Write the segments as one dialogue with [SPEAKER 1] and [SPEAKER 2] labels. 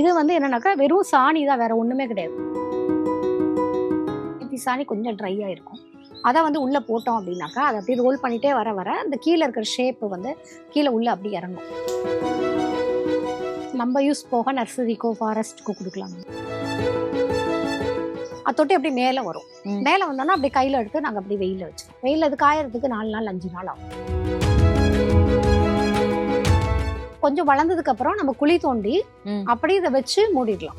[SPEAKER 1] இது வந்து என்னன்னாக்கா வெறும் சாணி தான் வேற ஒண்ணுமே கிடையாது. நேத்தி சாணி கொஞ்சம் ட்ரையா இருக்கும். அதை வந்து உள்ள போட்டோம் அப்படின்னாக்கா அதை அப்படியே ரோல் பண்ணிட்டே வர வர அந்த கீழே இருக்கிற ஷேப் வந்து கீழே உள்ள அப்படி இறங்கும். நம்ம யூஸ் போக நர்சரிக்கோ ஃபாரஸ்ட்க்கோ கொடுக்கலாம். அது தொட்டி அப்படி மேலே வரும். மேலே வந்தோன்னா அப்படி கையில் எடுத்து நாங்கள் அப்படி வெயிலில் வச்சிருவோம். வெயிலில் அது காயறதுக்கு நாலு நாள் அஞ்சு நாள் ஆகும். கொஞ்சம் வளர்ந்ததுக்கு அப்புறம் நம்ம குழி தோண்டி. அப்படியே இதை வச்சு மூடிடலாம்.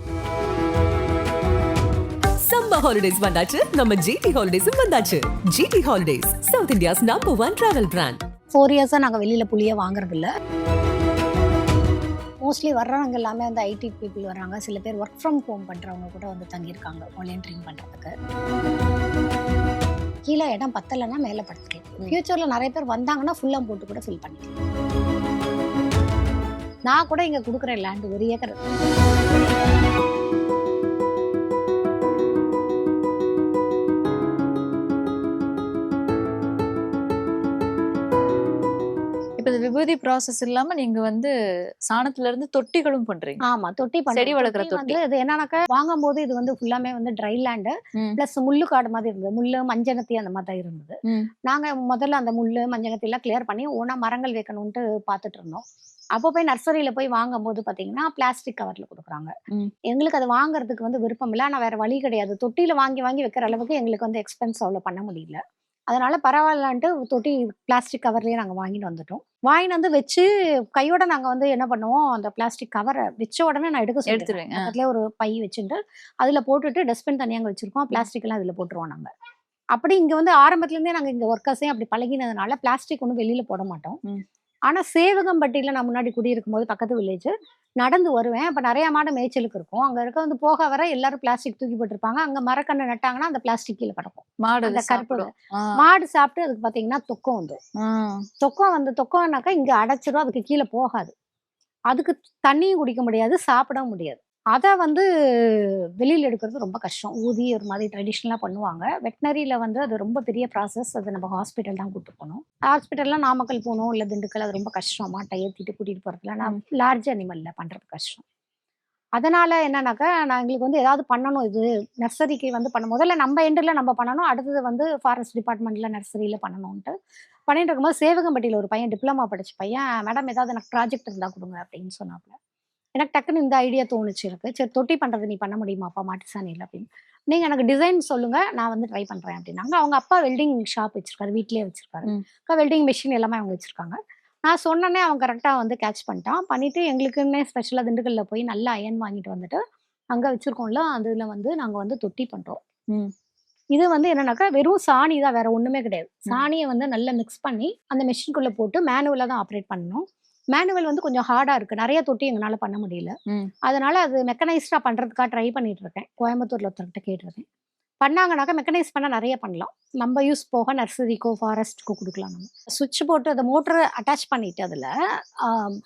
[SPEAKER 2] சம்மர் ஹாலிடேஸ் வந்தாச்சு. நம்ம ஜிடி ஹாலிடேஸும் வந்தாச்சு. GT holidays south India's number one travel brand
[SPEAKER 1] four இயர்ஸாக நாங்கள் வெளியில் புளியை வாங்குறது இல்ல மோஸ்ட்லி வர்றவங்க எல்லாமே வந்து ஐடி பீப்புள் வர்றாங்க. சில பேர் ஒர்க் ஃப்ரம் ஹோம் பண்ணுறவங்க கூட வந்து தங்கியிருக்காங்க வாலண்டியரிங் பண்ணுறதுக்கு கீழே இடம் பத்தலைன்னா மேலே படுத்துக்கலாம். ஃப்யூச்சரில் நிறைய பேர் வந்தாங்கன்னா ஃபுல்லாக போட்டு கூட ஃபில் பண்ணிக்கலாம். நான் கூட இங்கே கொடுக்குறேன் லேண்டு ஒரு ஏக்கர்.
[SPEAKER 3] இப்ப இந்த விபூதி ப்ராசஸ் இல்லாம நீங்க வந்து சாணத்துல இருந்து தொட்டிகளும் பண்றீங்க.
[SPEAKER 1] ஆமா தொட்டி.
[SPEAKER 3] செடி வளர்க்குற
[SPEAKER 1] வந்து இது என்னன்னாக்கா வாங்கும் போது இது வந்து ஃபுல்லாமே வந்து ட்ரை லேண்டு. பிளஸ் முள்ளு காடு மாதிரி இருந்தது. முள்ளு மஞ்சனத்தி அந்த மாதிரி தான் இருந்தது. நாங்க முதல்ல அந்த முள்ளு மஞ்சனத்தி எல்லாம் கிளியர் பண்ணி ஓனா மரங்கள் வைக்கணும்ட்டு பார்த்துட்டு இருந்தோம். அப்போ போய் நர்சரியில போய் வாங்கும் போது பாத்தீங்கன்னா பிளாஸ்டிக் கவர்ல கொடுக்குறாங்க. எங்களுக்கு அது வாங்குறதுக்கு வந்து விருப்பம் இல்லை. ஆனா வேற வழி கிடையாது. தொட்டியில வாங்கி வாங்கி வைக்கிற அளவுக்கு எங்களுக்கு வந்து எக்ஸ்பென்ஸ் அவ்வளவு பண்ண முடியல. அதனால பரவாயில்லன்ட்டு தொட்டி பிளாஸ்டிக் கவர்லயே நாங்க வாங்கிட்டு வந்துட்டோம். வாங்கிட்டு வந்து வச்சு கையோட நாங்க வந்து என்ன பண்ணுவோம்? அந்த பிளாஸ்டிக் கவரை வச்ச உடனே நான் எடுக்க
[SPEAKER 3] ஆ.
[SPEAKER 1] பக்கத்துல ஒரு பை வச்சுட்டு அதுல போட்டுட்டு டஸ்ட்பின் தனியா அங்க வச்சிருக்கோம். பிளாஸ்டிக் எல்லாம் அதுல போட்டுருவோம் நாங்க. அப்படி இங்க வந்து ஆரம்பத்துல இருந்தே நாங்க இங்க ஒர்க்கர்ஸே அப்படி பழகினதுனால பிளாஸ்டிக் ஒன்றும் வெளியில போட மாட்டோம்.
[SPEAKER 3] ம்.
[SPEAKER 1] ஆனா சேவகம்பட்டியில நான் முன்னாடி குடியிருக்கும் போது பக்கத்து வில்லேஜ் நடந்து வருவேன். அப்ப நிறைய மாடு மேய்ச்சலுக்கு இருக்கும். அங்க இருக்க வந்து போக வர எல்லாரும் பிளாஸ்டிக் தூக்கி போட்டிருப்பாங்க. அங்க மரக்கண்ணு நட்டாங்கன்னா அந்த பிளாஸ்டிக் கீழே கிடக்கும்.
[SPEAKER 3] மாடு
[SPEAKER 1] அந்த கருப்பு. மாடு சாப்பிட்டு அதுக்கு பாத்தீங்கன்னா தொக்கம் வந்து. தொக்கம் வந்து தொக்கம்னாக்கா இங்க அடைச்சிரும். அதுக்கு கீழே போகாது. அதுக்கு தண்ணியும் குடிக்க முடியாது சாப்பிடவும் முடியாது. அதை வந்து வெளியில் எடுக்கிறது ரொம்ப கஷ்டம். ஊதி ஒரு மாதிரி ட்ரெடிஷ்னலாக பண்ணுவாங்க. வெட்டினரியில் வந்து அது ரொம்ப பெரிய ப்ராசஸ் அது நம்ம ஹாஸ்பிட்டல் தான் கூட்டு போகணும். ஹாஸ்பிட்டல்லாம் நாமக்கல் போகணும் இல்லை திண்டுக்கல் அது ரொம்ப கஷ்டம். மாட்டை ஏற்றிட்டு கூட்டிகிட்டு போகிறதுல நான் லார்ஜ் அனிமலில் பண்ணுறது கஷ்டம். அதனால என்னன்னாக்கா நான் எங்களுக்கு வந்து ஏதாவது பண்ணணும். இது நர்சரிக்கு வந்து பண்ண முதல்ல நம்ம எண்டில் நம்ம பண்ணணும். அடுத்தது வந்து ஃபாரஸ்ட் டிபார்ட்மெண்ட்ல நர்சரியில் பண்ணணும்ட்டு பண்ணிட்டு இருக்கும்போது சேவகம்பட்டியில் ஒரு பையன் டிப்ளமா படிச்ச பையன் மேடம் ஏதாவது எனக்கு ப்ராஜெக்ட் இருந்தா கொடுங்க அப்படின்னு சொன்னாப்புல எனக்கு டக்குன்னு இந்த ஐடியா தோணுச்சு எனக்கு. சரி தொட்டி பண்றது நீ பண்ண முடியுமாப்பா மாட்டு சாணியில் அப்படின்னு. நீங்க எனக்கு டிசைன் சொல்லுங்க நான் வந்து ட்ரை பண்றேன் அப்படின்னாங்க. அவங்க அப்பா வெல்டிங் ஷாப் வச்சிருக்காரு வீட்லயே வச்சிருக்காரு. அக்கா வெல்டிங் மிஷின் எல்லாமே அவங்க வச்சிருக்காங்க. நான் சொன்னோன்னே அவன் கரெக்டாக வந்து கேட்ச் பண்ணிட்டான். பண்ணிட்டு எங்களுக்குன்னே ஸ்பெஷலாக திண்டுக்கல்ல போய் நல்லா அயன் வாங்கிட்டு வந்துட்டு அங்கே வச்சிருக்கோம்ல அதுல வந்து நாங்கள் வந்து தொட்டி பண்றோம்.
[SPEAKER 3] ம்.
[SPEAKER 1] இது வந்து என்னன்னாக்கா வெறும் சாணி தான் வேற ஒண்ணுமே கிடையாது. சாணியை வந்து நல்லா மிக்ஸ் பண்ணி அந்த மெஷின்குள்ள போட்டு மேனுவலாக தான் ஆப்ரேட் பண்ணணும். மேனுவல் வந்து கொஞ்சம் ஹார்டா இருக்கு. நிறைய தொட்டி எங்களால பண்ண முடியல. அதனால அது மெக்கனைஸ்டா பண்றதுக்காக ட்ரை பண்ணிட்டு இருக்கேன் கோயம்புத்தூர்ல ஒருத்தர்கிட்ட கேட்டிருக்கேன். பண்ணாங்கனாக்கா மெக்கனைஸ் பண்ண நிறைய பண்ணலாம். நம்ம யூஸ் போக நர்சரிக்கோ ஃபாரஸ்ட்க்கோ கொடுக்கலாம் நம்ம. சுவிட்ச் போட்டு அந்த மோட்டர் அட்டாச் பண்ணிட்டு அதுல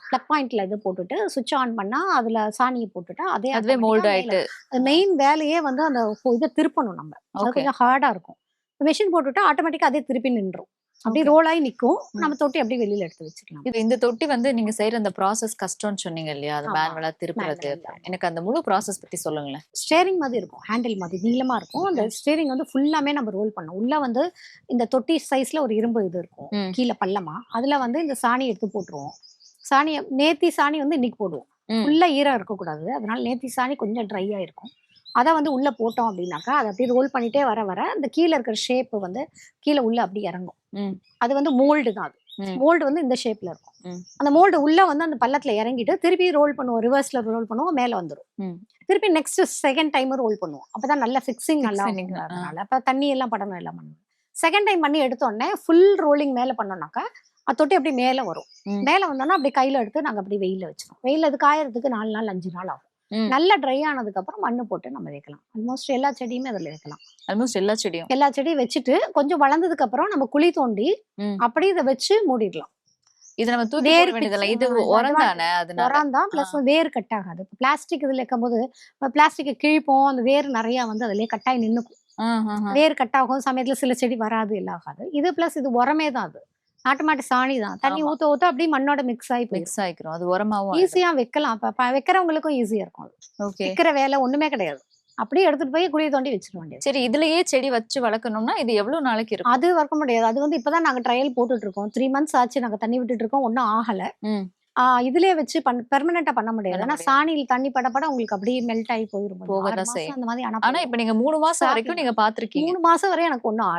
[SPEAKER 1] ப்ளக் பாயிண்ட்ல இது போட்டுட்டு சுவிட்ச் ஆன் பண்ணா அதுல சாணியை போட்டுட்டா அதே
[SPEAKER 3] அதுவே மோல்ட்
[SPEAKER 1] மேல
[SPEAKER 3] ஆயிட்டு.
[SPEAKER 1] அது மெயின் வேலையே வந்து அந்த இதை திருப்பணும் நம்ம. அது கொஞ்சம் ஹார்டா இருக்கும். மெஷின் போட்டுட்டா ஆட்டோமேட்டிக்கா அதே திருப்பி நின்றும். அப்படி
[SPEAKER 3] Okay.
[SPEAKER 1] ரோல் ஆகி நிக்கும்.
[SPEAKER 3] ம்.
[SPEAKER 1] நம்ம தொட்டி அப்படியே வெளியில எடுத்து வச்சுக்கலாம்
[SPEAKER 3] இது இந்த தொட்டி வந்து நீங்க செய்யற அந்த ப்ராசஸ் கஷ்டம்னு சொன்னீங்க இல்லையா? அது. மேனுவலா திருப்புறது. எனக்கு அந்த முழு ப்ராசஸ் பத்தி சொல்லுங்களேன்.
[SPEAKER 1] ஸ்டேரிங் மாதிரி இருக்கும். ஹேண்டில் மாதிரி நீளமா இருக்கும். அந்த ஸ்டேரிங் வந்து ஃபுல்லாமே நம்ம ரோல் பண்ணோம் உள்ள வந்து இந்த தொட்டி சைஸ்ல ஒரு இரும்பு இது இருக்கும். கீழே பள்ளமா. அதுல வந்து இந்த சாணி எடுத்து போட்டுருவோம். சாணியை நேத்தி சாணி வந்து இன்னைக்கு போடுவோம். ஃபுல்லா ஈரம் இருக்கக்கூடாது. அதனால நேத்தி சாணி கொஞ்சம் ட்ரையா இருக்கும். அதை வந்து உள்ள போட்டோம் அப்படின்னாக்கா அதை அப்படியே ரோல் பண்ணிட்டே வர வர அந்த கீழே இருக்கிற ஷேப் வந்து கீழே உள்ள அப்படி இறங்கும். அது வந்து மோல்டு தான் அது. மோல்டு வந்து இந்த ஷேப்ல இருக்கும். அந்த மோல்டு உள்ள வந்து அந்த பள்ளத்துல இறங்கிட்டு திருப்பி ரோல் பண்ணுவோம் ரிவர்ஸ்ல ரோல் பண்ணுவோம் மேல வந்துரும்
[SPEAKER 3] ம்.
[SPEAKER 1] திருப்பி நெக்ஸ்ட் செகண்ட் டைம் ரோல் பண்ணுவோம் அப்பதான் நல்ல ஃபிக்ஸிங் நல்லா. அதனால அப்ப தண்ணி எல்லாம் படணும் எல்லாம் பண்ணுவோம் செகண்ட் டைம் பண்ணி எடுத்தோடனே ஃபுல் ரோலிங் மேல பண்ணோம்னாக்கா அது தொட்டி அப்படியே மேல வரும். மேல வந்தோம்னா அப்படியே கையில எடுத்து நாங்க அப்படியே வெயில வச்சிருவோம் வெயில அது காயறதுக்கு நாலு நாள் அஞ்சு நாள் ஆகும். நல்லா ட்ரை ஆனதுக்கு அப்புறம் மண்ணு போட்டு நம்ம வைக்கலாம். ஆல்மோஸ்ட் எல்லா செடியுமே அதுல வைக்கலாம்.
[SPEAKER 3] ஆல்மோஸ்ட் எல்லா செடியும்.
[SPEAKER 1] எல்லா செடியும் வச்சுட்டு கொஞ்சம் வளர்ந்ததுக்கு அப்புறம் நம்ம குழி தோண்டி. அப்படியே இதை வச்சு மூடிடலாம்.
[SPEAKER 3] இது நம்ம தூக்கி
[SPEAKER 1] வேர்
[SPEAKER 3] வேண்டியதில்ல இது உரம் தானே
[SPEAKER 1] உரம் தான் பிளஸ் வேர் கட் ஆகாது. பிளாஸ்டிக் இதுல இருக்கும்போது பிளாஸ்டிக்கை கிழிப்போம் அந்த வேர் நிறைய வந்து அதுலயே கட்டாயி நின்னுக்கும். வேர் கட் ஆகும் சமயத்துல சில செடி வராது எல்லாம் ஆகாது. இது பிளஸ் இது உரமே தான் அது. நாட்டு மாட்டு சாணி தான். தண்ணி. ஊத்த ஊத்த அப்படியே மண்ணோட மிக்ஸ் ஆகி
[SPEAKER 3] மிக்ஸ் ஆயிக்கிறோம். அது உரமாவும்
[SPEAKER 1] ஈஸியா வைக்கலாம். வைக்கிறவங்களுக்கும் ஈஸியா இருக்கும் வைக்கிற வேலை ஒண்ணுமே கிடையாது. அப்படியே எடுத்துட்டு போய் குழியை தோண்டி வச்சிட வேண்டியது.
[SPEAKER 3] சரி இதுலயே செடி வச்சு வளர்க்கணும்னா இது எவ்வளவு நாளைக்கு இருக்கும்?
[SPEAKER 1] அது வளர்க்க முடியாது. அது வந்து இப்பதான் நாங்க ட்ரையல் போட்டுட்டு இருக்கோம். த்ரீ மந்த்ஸ் ஆச்சு. நாங்க தண்ணி விட்டுட்டு இருக்கோம். ஒன்றும் ஆகல. இதுலயே வச்சு பண் பெர்மனண்டா பண்ண முடியாது
[SPEAKER 3] முடியாது.
[SPEAKER 1] சாணியில் தண்ணி பட பட உங்களுக்கு அப்படியே மெல்ட் ஆகி போயிரும் கொஞ்சம்.
[SPEAKER 3] போகதான் செய்யும்.
[SPEAKER 1] அந்த மாதிரி ஆனா
[SPEAKER 3] ஆனா இப்ப நீங்க மூணு மாசம் வரைக்கும் நீங்க பாத்திருக்கீங்க
[SPEAKER 1] மூணு மாசம் வரை எனக்கு ஒன்றும்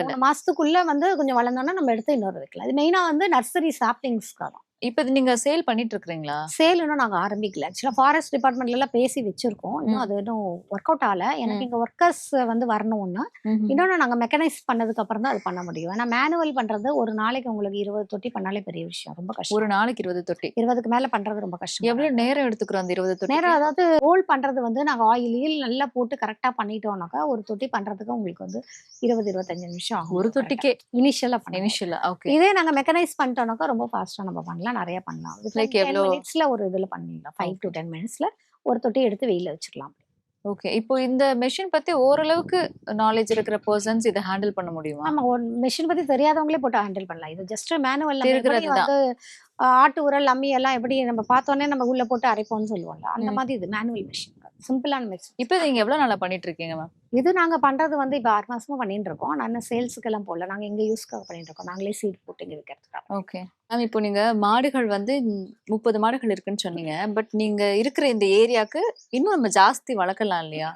[SPEAKER 1] மூணு மாசத்துக்குள்ள வந்து கொஞ்சம் வளர்ந்தோன்னா நம்ம எடுத்து இன்னொரு வைக்கலாம் இது மெயினா வந்து நர்சரி சாப்டிங்ஸ்க்காக தான்
[SPEAKER 3] இப்ப நீங்க சேல் பண்ணிட்டு இருக்கீங்களா
[SPEAKER 1] சேல் இன்னும் நாங்க ஆரம்பிக்கல. ஆக்சுவலா ஃபாரஸ்ட் டிபார்ட்மெண்ட்ல எல்லாம் பேசி வச்சிருக்கோம். இன்னும். அது இன்னும் ஒர்க் அவுட் ஆகல. எனக்கு இங்க ஒர்க்கர்ஸ் வந்து வரணும் ஒண்ணு
[SPEAKER 3] ம்ஹும்.
[SPEAKER 1] இன்னொன்னு நாங்க மெக்கனைஸ் பண்ணதுக்கு அப்புறம் தான் அது பண்ண முடியும். ஏன்னா மேனுவல் பண்றது ஒரு நாளைக்கு உங்களுக்கு இருபது தொட்டி பண்ணாலே பெரிய விஷயம். ரொம்ப
[SPEAKER 3] ஒரு
[SPEAKER 1] கஷ்டம்
[SPEAKER 3] நாளைக்கு இருபது தொட்டி.
[SPEAKER 1] இருபதுக்கு மேல பண்றது ரொம்ப கஷ்டம்.
[SPEAKER 3] எவ்வளவு நேரம் எடுத்துக்கிறோம் அந்த இருபது தொட்டி
[SPEAKER 1] நேரம் அதாவது ரோல் பண்றது வந்து நாங்க ஆயிலில் நல்லா போட்டு கரெக்டா பண்ணிட்டோம்னாக்கா ஒரு தொட்டி பண்றதுக்கு உங்களுக்கு வந்து இருபது இருபத்தஞ்சு நிமிஷம் ஆகும்.
[SPEAKER 3] ஒரு தொட்டிக்கே.
[SPEAKER 1] இனிஷியலா
[SPEAKER 3] இனிஷியலா ஓகே
[SPEAKER 1] இதே நாங்க மெக்கனைஸ் பண்ணிட்டோம்னாக்கா ரொம்ப ஃபாஸ்டா நம்ம பண்ணலாம். நிறைய பண்ணலாம்.
[SPEAKER 3] Like எவ்வளோ?
[SPEAKER 1] மினிட்ஸ்ல ஒரு இதுல பண்ணிடலாம். ஃபைவ் டு டென் மினிட்ஸ்ல ஒரு தொட்டி எடுத்து வெயில வச்சுக்கலாம்.
[SPEAKER 3] ஓகே இப்போ இந்த மெஷின் பத்தி ஓரளவுக்கு நாலேஜ் இருக்கிற பர்சன்ஸ் இதை ஹேண்டில் பண்ண முடியுமா?
[SPEAKER 1] ஆமா ஒரு மிஷின் பத்தி தெரியாதவங்களே போட்டு ஹேண்டில் பண்ணலாம். இது ஜஸ்ட் மேனுவல் வந்து ஆஹ், ஆட்டு உரல் அம்மி எல்லாம் எப்படி நம்ம பார்த்தோன்னே நம்ம உள்ள போட்டு அரைப்போம்னு சொல்லுவோம்ல அந்த. மாதிரி இது மேனுவல் மிஷின் சிம்பிளான மிஷின்
[SPEAKER 3] இப்போ நீங்க எவ்வளவு நாளா பண்ணிட்டு இருக்கீங்க மேம்
[SPEAKER 1] இது நாங்க பண்றது வந்து இப்போ ஆறு மாசமா பண்ணிட்டு இருக்கோம் நான் சேல்ஸுக்கு எல்லாம் போடல நாங்க எங்க யூஸ்க்காக பண்ணிட்டு இருக்கோம் நாங்களே சீட் போட்டு இங்க விற்கிறதுக்காக
[SPEAKER 3] ஓகே மேம் இப்போ நீங்க மாடுகள் வந்து முப்பது மாடுகள் இருக்குன்னு சொன்னீங்க. பட் நீங்க இருக்கிற இந்த ஏரியாக்கு இன்னும் நம்ம ஜாஸ்தி வளர்க்கலாம் இல்லையா.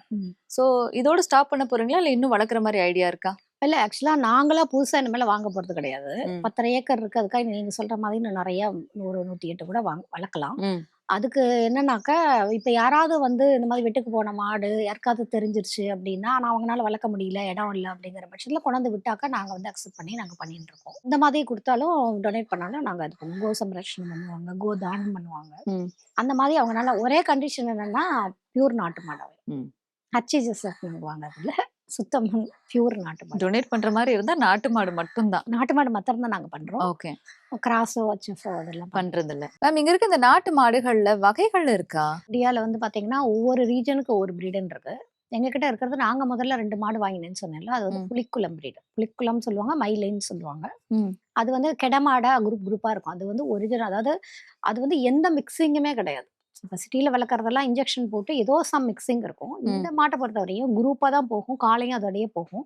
[SPEAKER 3] சோ இதோட ஸ்டாப் பண்ண போறீங்களா? இல்ல இன்னும் வளர்க்குற மாதிரி ஐடியா இருக்கா?
[SPEAKER 1] இல்ல ஆக்சுவலா நாங்களா புதுசா இனிமேல வாங்க போறது கிடையாது. பத்தரை ஏக்கர் இருக்கு அதுக்காக நீங்க சொல்ற மாதிரி இன்னும் நிறைய நூறு நூத்தி எட்டு கூட வாங்க வளர்க்கலாம். அதுக்கு என்னன்னாக்கா இப்ப யாராவது வந்து இந்த மாதிரி வெட்டுக்கு போன மாடு யாருக்காவது தெரிஞ்சிருச்சு அப்படின்னா ஆனா அவங்களால வளர்க்க முடியல இடம் இல்லை அப்படிங்கிற பட்சத்துல கொண்டாந்து விட்டாக்கா நாங்க வந்து அக்செப்ட் பண்ணி நாங்க பண்ணிட்டு இருக்கோம் இந்த மாதிரி கொடுத்தாலும் டொனேட் பண்ணாலும் நாங்க அது பண்ணுவோம் கோ சம்ரட்சணம் பண்ணுவாங்க கோ தானம் பண்ணுவாங்க. அந்த மாதிரி அவங்களால ஒரே கண்டிஷன் என்னன்னா பியூர் நாட்டு மாடு
[SPEAKER 3] ம்.
[SPEAKER 1] ஹச்இஜஸ் வாங்க அதுல சுத்தம் பியூர் நாட்டு மாடு.
[SPEAKER 3] டொனேட் பண்ற மாதிரி இருந்தா நாட்டு மாடு மட்டும்தான்.
[SPEAKER 1] நாட்டு மாடு மாத்திரம் தான் நாங்க பண்றோம்.
[SPEAKER 3] ஓகே.
[SPEAKER 1] கிராஸோ ஹச்எஃப்ஓ அதெல்லாம்
[SPEAKER 3] பண்றது இல்ல மேம் இங்க இருக்க இந்த நாட்டு மாடுகள்ல வகைகள் இருக்கா?
[SPEAKER 1] இந்தியால வந்து பாத்தீங்கன்னா ஒவ்வொரு ரீஜனுக்கு ஒவ்வொரு பிரீடுன்னு இருக்கு. எங்க கிட்ட இருக்கிறது நாங்க முதல்ல ரெண்டு மாடு வாங்கினேன்னு சொன்னேன்ல அது வந்து
[SPEAKER 3] ம்.
[SPEAKER 1] புலிக்குளம் பிரீடு புலிக்குளம் சொல்லுவாங்க மயிலைன்னு சொல்லுவாங்க. அது வந்து கெடமாடா குரூப் குரூப்பா இருக்கும். அது வந்து ஒரிஜினல் அதாவது அது வந்து எந்த மிக்சிங்குமே கிடையாது. இப்போ சிட்டியில் வளர்க்குறதெல்லாம் இன்ஜெக்ஷன் போட்டு ஏதோ சம் மிக்சிங் இருக்கும். இந்த மாட்டை பொறுத்த வரையும் குரூப்பாக தான் போகும் காலையும் அதோடயே போகும்.